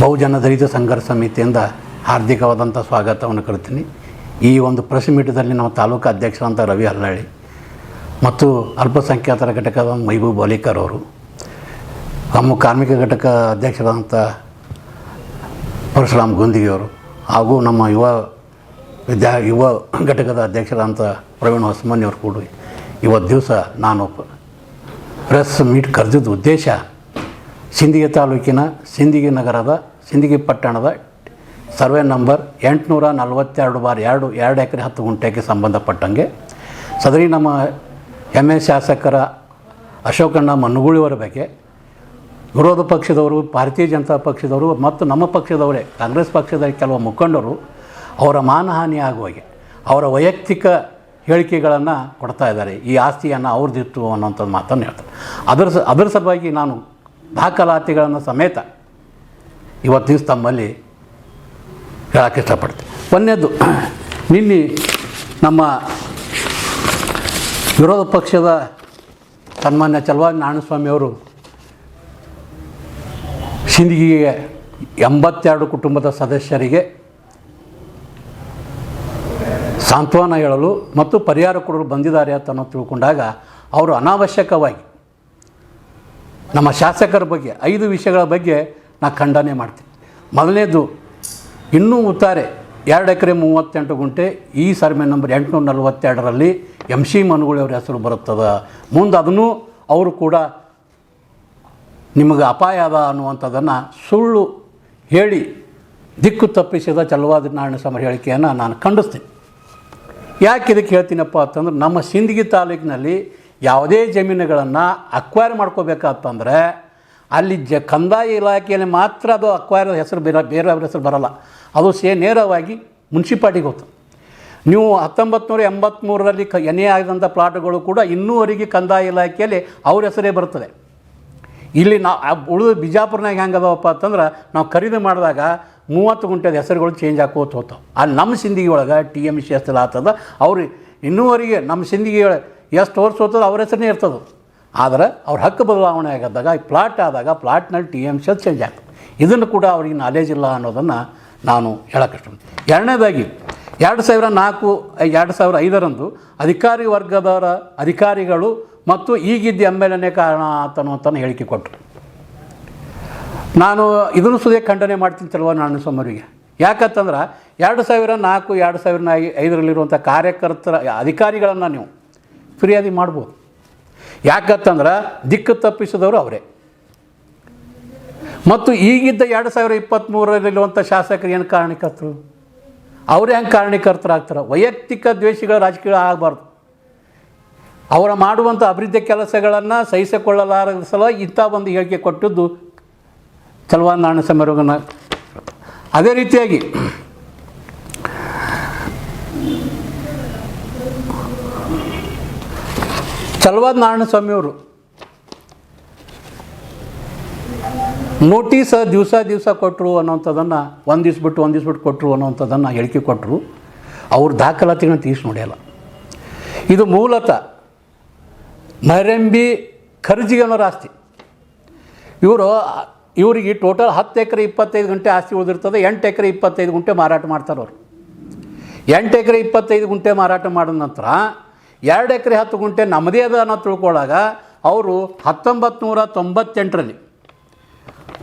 ಬಹುಜನ ದಲಿತ ಸಂಘರ್ಷ ಸಮಿತಿಯಿಂದ ಹಾರ್ದಿಕವಾದಂಥ ಸ್ವಾಗತವನ್ನು ಕೊಡ್ತೀನಿ. ಈ ಒಂದು ಪ್ರೆಸ್ ಮೀಟದಲ್ಲಿ ನಮ್ಮ ತಾಲೂಕು ಅಧ್ಯಕ್ಷರಂತ ರವಿ ಹಲ್ಲಾಳಿ ಮತ್ತು ಅಲ್ಪಸಂಖ್ಯಾತರ ಘಟಕದ ಮೈಬೂಬ್ ಅಲಿಕರ್ ಅವರು, ನಮ್ಮ ಕಾರ್ಮಿಕ ಘಟಕ ಅಧ್ಯಕ್ಷರಾದಂಥ ಪರಶುರಾಮ್ ಗುಂದಿಗೆಯವರು ಹಾಗೂ ನಮ್ಮ ಯುವ ವಿದ್ಯಾ ಯುವ ಘಟಕದ ಅಧ್ಯಕ್ಷರಾದಂಥ ಪ್ರವೀಣ್ ಹೊಸಮನಿ ಅವರು ಕೂಡ ಇವತ್ತು ದಿವಸ ನಾನು ಪ್ರೆಸ್ ಮೀಟ್ ಕರೆದಿದ್ದ ಉದ್ದೇಶ ಸಿಂದಗಿ ತಾಲೂಕಿನ ಸಿಂದಗಿ ನಗರದ ಸಿಂದಗಿ ಪಟ್ಟಣದ ಸರ್ವೆ ನಂಬರ್ ಎಂಟುನೂರ ನಲವತ್ತೆರಡು ಬಾರ್ ಎರಡು ಎರಡು ಎಕರೆ ಹತ್ತು ಗುಂಟೆಗೆ ಸಂಬಂಧಪಟ್ಟಂಗೆ ಸದರಿ ನಮ್ಮ ಎಂ ಎ ಶಾಸಕರ ಅಶೋಕಣ್ಣ ಮನ್ನುಗುಳಿಯವರ ಬಗ್ಗೆ ವಿರೋಧ ಪಕ್ಷದವರು, ಭಾರತೀಯ ಜನತಾ ಪಕ್ಷದವರು ಮತ್ತು ನಮ್ಮ ಪಕ್ಷದವರೇ, ಕಾಂಗ್ರೆಸ್ ಪಕ್ಷದ ಕೆಲವು ಮುಖಂಡರು ಅವರ ಮಾನಹಾನಿ ಆಗುವಾಗೆ, ಅವರ ವೈಯಕ್ತಿಕ ಹೇಳಿಕೆಗಳನ್ನು ಕೊಡ್ತಾ ಇದ್ದಾರೆ. ಈ ಆಸ್ತಿಯನ್ನು ಅವ್ರದ್ದಿತ್ತು ಅನ್ನೋಂಥದ್ದು ಮಾತನ್ನು ಹೇಳ್ತಾರೆ. ಅದರ ಅದರ ಸಲುವಾಗಿ ನಾನು ದಾಖಲಾತಿಗಳನ್ನು ಸಮೇತ ಇವತ್ತು ದಿವಸ ತಮ್ಮಲ್ಲಿ ಹೇಳೋಕ್ಕೆ ಇಷ್ಟಪಡ್ತೀನಿ. ಒಂದನೇದು, ನಿನ್ನೆ ನಮ್ಮ ವಿರೋಧ ಪಕ್ಷದ ಸನ್ಮಾನ್ಯ ಚಲವಾದಿ ನಾರಾಯಣಸ್ವಾಮಿಯವರು ಸಿಂದಗಿಗೆ ಎಂಬತ್ತೆರಡು ಕುಟುಂಬದ ಸದಸ್ಯರಿಗೆ ಸಾಂತ್ವನ ಹೇಳಲು ಮತ್ತು ಪರಿಹಾರ ಕೊಡಲು ಬಂದಿದ್ದಾರೆ ಅಂತ ತಿಳ್ಕೊಂಡಾಗ ಅವರು ಅನಾವಶ್ಯಕವಾಗಿ ನಮ್ಮ ಶಾಸಕರ ಬಗ್ಗೆ, ಐದು ವಿಷಯಗಳ ಬಗ್ಗೆ ನಾ ಖಂಡನೆ ಮಾಡ್ತೀನಿ. ಮೊದಲನೇದು, ಇನ್ನೂ ಉತ್ತಾರೆ ಎರಡು ಎಕರೆ ಮೂವತ್ತೆಂಟು ಗುಂಟೆ, ಈ ಸರ್ವೆ ನಂಬರ್ ಎಂಟುನೂರ ನಲವತ್ತೆರಡರಲ್ಲಿ ಎಂ ಸಿ ಮನುಗುಳಿಯವ್ರ ಹೆಸರು ಬರುತ್ತದೆ. ಮುಂದೆ ಅದನ್ನು ಅವರು ಕೂಡ ನಿಮಗೆ ಅಪಾಯ ಅದ ಅನ್ನುವಂಥದ್ದನ್ನು ಸುಳ್ಳು ಹೇಳಿ, ದಿಕ್ಕು ತಪ್ಪಿಸಿದ ಚಲವಾದ ನಾರಾಯಣ ಸಮರ ಹೇಳಿಕೆಯನ್ನು ನಾನು ಖಂಡಿಸ್ತೀನಿ. ಯಾಕೆ ಇದಕ್ಕೆ ಹೇಳ್ತೀನಪ್ಪ ಅಂತಂದ್ರೆ, ನಮ್ಮ ಸಿಂದಗಿ ತಾಲೂಕಿನಲ್ಲಿ ಯಾವುದೇ ಜಮೀನುಗಳನ್ನು ಅಕ್ವೈರ್ ಮಾಡ್ಕೋಬೇಕಂತಂದರೆ ಅಲ್ಲಿ ಜ ಕಂದಾಯ ಇಲಾಖೆಯಲ್ಲಿ ಮಾತ್ರ ಅದು ಅಕ್ವೈರ್ ಹೆಸರು ಬೇರೆ, ಬೇರೆಯವ್ರ ಹೆಸರು ಬರಲ್ಲ. ಅದು ಸೇ ನೇರವಾಗಿ ಮುನ್ಸಿಪಾಲ್ಟಿಗೆ ಹೋಗ್ತದೆ. ನೀವು ಹತ್ತೊಂಬತ್ತು ಎಂಬತ್ತ್ಮೂರರಲ್ಲಿ ಕ ಎನೆ ಆಗಿದಂಥ ಪ್ಲಾಟ್ಗಳು ಕೂಡ ಇನ್ನೂವರೆಗೆ ಕಂದಾಯ ಇಲಾಖೆಯಲ್ಲಿ ಅವ್ರ ಹೆಸರೇ ಬರ್ತದೆ ಇಲ್ಲಿ ನಾ ಉಳಿದ ಬಿಜಾಪುರ್ನಾಗ ಹೆಂಗೆ ಅಂತಂದ್ರೆ ನಾವು ಖರೀದಿ ಮಾಡಿದಾಗ ಮೂವತ್ತು ಗುಂಟೆದ ಹೆಸರುಗಳು ಚೇಂಜ್ ಆಕೋತ ಹೋಗ್ತಾವೆ. ಅಲ್ಲಿ ನಮ್ಮ ಸಿಂದಿಗೆ ಒಳಗೆ ಟಿ ಎಂ ಸಿ ಹೆಸರು ಆಗ್ತದೆ ಅವ್ರು ಇನ್ನೂವರೆಗೆ ನಮ್ಮ ಸಿಂದಿಗೆ ಎಷ್ಟು ವರ್ಷ ಹೋಗ್ತದೆ ಅವ್ರ ಹೆಸರೇ ಇರ್ತದೆ. ಆದರೆ ಅವ್ರ ಹಕ್ಕು ಬದಲಾವಣೆ ಆಗಿದ್ದಾಗ, ಈ ಪ್ಲಾಟ್ ಆದಾಗ ಪ್ಲಾಟ್ನಲ್ಲಿ ಟಿ ಎಂ ಸಿ ಚೇಂಜ್ ಆಗ್ತದೆ. ಇದನ್ನು ಕೂಡ ಅವ್ರಿಗೆ ನಾಲೇಜ್ ಇಲ್ಲ ಅನ್ನೋದನ್ನು ನಾನು ಹೇಳೋಕ್ಕಷ್ಟು ಎರಡನೇದಾಗಿ, ಎರಡು ಸಾವಿರ ನಾಲ್ಕು ಎರಡು ಸಾವಿರ ಐದರಂದು ಅಧಿಕಾರಿ ವರ್ಗದವರ ಅಧಿಕಾರಿಗಳು ಮತ್ತು ಈಗಿದ್ದ ಎಂ ಎಲ್ ಎನೇ ಕಾರಣ ಅಂತನ್ನುವಂತನ ಹೇಳಿಕೆ ಕೊಟ್ಟರು. ನಾನು ಇದನ್ನು ಸುದೇ ಖಂಡನೆ ಮಾಡ್ತೀನಿ ಚಲುವ ನಾನು ಸೋಮರಿಗೆ ಯಾಕಂತಂದ್ರೆ, ಎರಡು ಸಾವಿರ ನಾಲ್ಕು, ಎರಡು ಸಾವಿರ ಐದರಲ್ಲಿರುವಂಥ ಕಾರ್ಯಕರ್ತರ, ಅಧಿಕಾರಿಗಳನ್ನು ನೀವು ಫಿರ್ಯಾದಿ ಮಾಡ್ಬೋದು. ಯಾಕತ್ತಂದ್ರೆ ದಿಕ್ಕು ತಪ್ಪಿಸಿದವರು ಅವರೇ. ಮತ್ತು ಈಗಿದ್ದ ಎರಡು ಸಾವಿರ ಇಪ್ಪತ್ತ್ಮೂರರಲ್ಲಿರುವಂಥ ಶಾಸಕರು ಏನು ಕಾರಣಕರ್ತರು? ಅವರೇ ಹೆಂಗೆ ಕಾರಣಕರ್ತರಾಗ್ತಾರೆ? ವೈಯಕ್ತಿಕ ದ್ವೇಷಗಳ ರಾಜಕೀಯ ಆಗಬಾರ್ದು. ಅವರ ಮಾಡುವಂಥ ಅಭಿವೃದ್ಧಿ ಕೆಲಸಗಳನ್ನು ಸಹಿಸಿಕೊಳ್ಳಲಾರ ಸಲ ಇಂಥ ಒಂದು ಹೇಳಿಕೆ ಕೊಟ್ಟಿದ್ದು ಚಲವಾನ್ ನಾಣ್ಯ ಸಮರೋಗನ ಅದೇ ರೀತಿಯಾಗಿ ಚಲವಾದ್ ನಾರಾಯಣ ಸ್ವಾಮಿಯವರು ನೋಟಿಸ್ ದಿವಸ ದಿವಸ ಕೊಟ್ಟರು ಅನ್ನೋಂಥದ್ದನ್ನು ಒಂದು ದಿವ್ಸ ಬಿಟ್ಟು ಒಂದು ದಿವ್ಸ ಬಿಟ್ಟು ಕೊಟ್ಟರು ಅನ್ನೋಂಥದ್ದನ್ನು ಹೇಳಿಕೆ ಕೊಟ್ಟರು ಅವ್ರ ದಾಖಲಾತಿಗಳನ್ನ ತೀರಿಸಿ ನೋಡಿಯಲ್ಲ ಇದು ಮೂಲತಃ ನರೆಂಬಿ ಖರ್ಜಿಗೆ ಅನ್ನೋರು ಆಸ್ತಿ ಇವರು, ಇವರಿಗೆ ಟೋಟಲ್ ಹತ್ತು ಎಕರೆ ಇಪ್ಪತ್ತೈದು ಗಂಟೆ ಆಸ್ತಿ ಉಳಿದಿರ್ತದೆ, ಎಂಟು ಎಕರೆ ಇಪ್ಪತ್ತೈದು ಗುಂಟೆ ಮಾರಾಟ ಮಾಡ್ತಾರೆ ಅವರು ಎಂಟು ಎಕರೆ ಇಪ್ಪತ್ತೈದು ಗುಂಟೆ ಮಾರಾಟ ಮಾಡಿದ ನಂತರ ಎರಡು ಎಕರೆ ಹತ್ತು ಗುಂಟೆ ನಮ್ಮದೇ ಅದ ಅನ್ನೋ ತಿಳ್ಕೊಳ್ಳಾಗ ಅವರು ಹತ್ತೊಂಬತ್ತು ನೂರ ತೊಂಬತ್ತೆಂಟರಲ್ಲಿ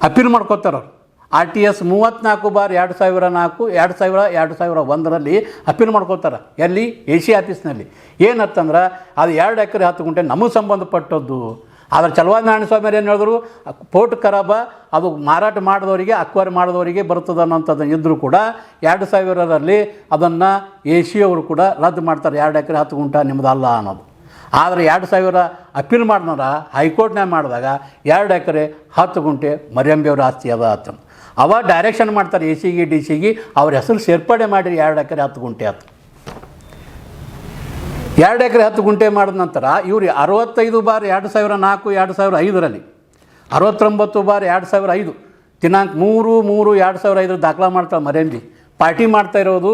ಅಪೀಲ್ ಮಾಡ್ಕೋತಾರೆ ಅವ್ರು. ಆರ್ ಟಿ ಎಸ್ ಮೂವತ್ತ್ನಾಲ್ಕು ಬಾರ್ ಎರಡು ಸಾವಿರ ನಾಲ್ಕು, ಎರಡು ಸಾವಿರ ಎರಡು ಸಾವಿರ ಒಂದರಲ್ಲಿ ಅಪೀಲ್ ಮಾಡ್ಕೋತಾರೆ. ಎಲ್ಲಿ? ಎ ಸಿ ಆಫೀಸ್ನಲ್ಲಿ. ಏನತ್ತಂದ್ರೆ ಅದು ಎರಡು ಎಕರೆ ಹತ್ತು ಗುಂಟೆ ನಮಗೆ ಸಂಬಂಧಪಟ್ಟದ್ದು ಆದರೆ ಚಲವಾದಿ ನಾರಾಯಣ ಸ್ವಾಮಿ ಏನು ಹೇಳಿದ್ರು? ಪೋರ್ಟ್ ಕರಾಬ, ಅದು ಮಾರಾಟ ಮಾಡಿದವರಿಗೆ, ಅಕ್ವೈರ್ ಮಾಡಿದವರಿಗೆ ಬರ್ತದೆ ಅನ್ನೋಂಥದ್ದು ಇದ್ದರೂ ಕೂಡ ಎರಡು ಸಾವಿರದಲ್ಲಿ ಅದನ್ನು ಏಷಿಯವರು ಕೂಡ ರದ್ದು ಮಾಡ್ತಾರೆ. ಎರಡು ಎಕರೆ ಹತ್ತು ಗುಂಟ ನಿಮ್ಮದಲ್ಲ ಅನ್ನೋದು. ಆದರೆ ಎರಡು ಸಾವಿರ ಅಪೀಲ್ ಮಾಡಿದ್ರ ಹೈಕೋರ್ಟ್ನಾಗ ಮಾಡಿದಾಗ ಎರಡು ಎಕರೆ ಹತ್ತು ಗುಂಟೆ ಮರಿಯಂಬಿಯವ್ರ ಆಸ್ತಿ ಅದ ಅಂತ. ಅವ ಡೈರೆಕ್ಷನ್ ಮಾಡ್ತಾರೆ ಎ ಸಿಗೆ ಡಿ ಸಿಗೆ ಅವ್ರ ಹೆಸರು ಸೇರ್ಪಡೆ ಮಾಡಿರಿ, ಎರಡು ಎಕರೆ ಹತ್ತು ಗುಂಟೆ ಆಯ್ತು ಎರಡು ಎಕರೆ ಹತ್ತು ಗುಂಟೆ ಮಾಡಿದ ನಂತರ ಇವರು ಅರವತ್ತೈದು ಬಾರ್ ಎರಡು ಸಾವಿರ ನಾಲ್ಕು, ಎರಡು ಸಾವಿರ ಐದರಲ್ಲಿ, ಅರವತ್ತೊಂಬತ್ತು ಬಾರ್ ಎರಡು ಸಾವಿರ ಐದು, ದಿನಾಂಕ ಮೂರು ಮೂರು, ಎರಡು ಸಾವಿರ ಐದರ ದಾಖಲೆ ಮಾಡ್ತಾಳೆ ಮರೇಂದಿ ಪಾರ್ಟಿ ಮಾಡ್ತಾ ಇರೋದು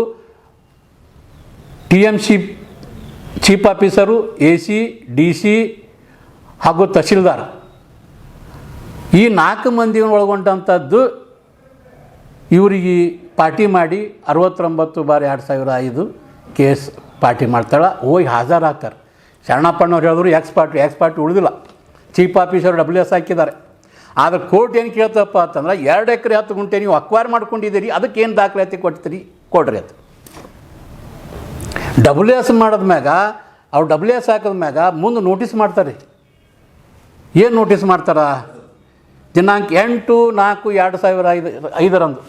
T M C chief officer, A C, D C ಹಾಗೂ ತಹಶೀಲ್ದಾರ್. ಈ ನಾಲ್ಕು ಮಂದಿ ಒಳಗೊಂಡಂಥದ್ದು ಇವರಿಗೆ ಪಾರ್ಟಿ ಮಾಡಿ ಅರವತ್ತೊಂಬತ್ತು ಬಾರಿ ಎರಡು ಸಾವಿರ ಐದು ಕೇಸ್ ಪಾರ್ಟಿ ಮಾಡ್ತಾಳೆ, ಹೋಗಿ ಹಾಜರಾಗ್ತಾರೆ. ಶರಣಪ್ಪಣ್ಣವ್ರು ಹೇಳಿದ್ರು ಎಕ್ಸ್ ಪಾರ್ಟಿ ಎಕ್ಸ್ ಪಾರ್ಟಿ ಉಳಿದಿಲ್ಲ. ಚೀಫ್ ಆಫೀಸರ್ ಡಬ್ಲ್ಯೂ ಎಸ್ ಹಾಕಿದ್ದಾರೆ. ಆದರೆ ಕೋರ್ಟ್ ಏನು ಕೇಳ್ತಪ್ಪ ಅಂತಂದ್ರೆ, ಎರಡು ಎಕರೆ ಹತ್ತು ಗುಂಟೆ ನೀವು ಅಕ್ವೈರ್ ಮಾಡ್ಕೊಂಡಿದ್ದೀರಿ ಅದಕ್ಕೆ ಏನು ದಾಖಲಾತಿ ಕೊಡ್ತೀರಿ? ಕೊಡ್ರಿ ಅದು ಡಬ್ಲ್ಯೂ ಎಸ್ ಮಾಡಿದ್ಮ್ಯಾಗ ಅವ್ರು ಡಬ್ಲ್ಯೂ ಎಸ್ ಹಾಕಿದ್ಮ್ಯಾಗ ಮುಂದೆ ನೋಟಿಸ್ ಮಾಡ್ತಾರೆ. ಏನು ನೋಟಿಸ್ ಮಾಡ್ತಾರ? ದಿನಾಂಕ ಎಂಟು ನಾಲ್ಕು ಎರಡು ಸಾವಿರ ಐದು, ಐದರಂದು.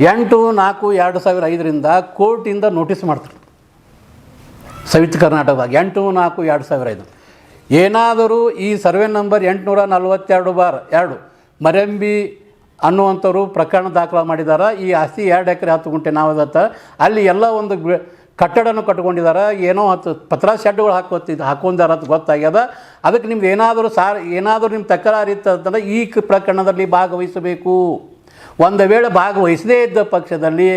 ಎಂಟು, ನಾಲ್ಕು, ಎರಡು ಸಾವಿರ ಐದರಿಂದ ಕೋರ್ಟಿಂದ ನೋಟಿಸ್ ಮಾಡ್ತಾರೆ. ಸಂಯುಕ್ತ ಕರ್ನಾಟಕದಾಗ ಎಂಟು, ನಾಲ್ಕು, ಎರಡು ಸಾವಿರ ಐದು. ಏನಾದರೂ ಈ ಸರ್ವೆ ನಂಬರ್ ಎಂಟುನೂರ ನಲ್ವತ್ತೆರಡು ಬಾರ್ ಎರಡು ಮರೆಂಬಿ ಅನ್ನುವಂಥವ್ರು ಪ್ರಕರಣ ದಾಖಲ ಮಾಡಿದ್ದಾರೆ ಈ ಆಸ್ತಿ ಎರಡು ಎಕರೆ ಹತ್ತು ಗುಂಟೆ ನಾವದತ್ತ ಅಲ್ಲಿ ಎಲ್ಲ ಒಂದು ಕಟ್ಟಡನೂ ಕಟ್ಕೊಂಡಿದ್ದಾರೆ ಏನೋ ಹತ್ತು ಪತ್ರ ಶೆಡ್ಗಳು ಹಾಕೋತಿ ಹಾಕೊಂಡಾರ ಅಂತ ಗೊತ್ತಾಗ್ಯದ. ಅದಕ್ಕೆ ನಿಮ್ದು ಏನಾದರೂ ಸಾರ್ ಏನಾದರೂ ನಿಮ್ಮ ತಕರಾರು ಇತ್ತು ಅಂತಂದ್ರೆ ಈ ಪ್ರಕರಣದಲ್ಲಿ ಭಾಗವಹಿಸಬೇಕು. ಒಂದು ವೇಳೆ ಭಾಗವಹಿಸದೇ ಇದ್ದ ಪಕ್ಷದಲ್ಲಿ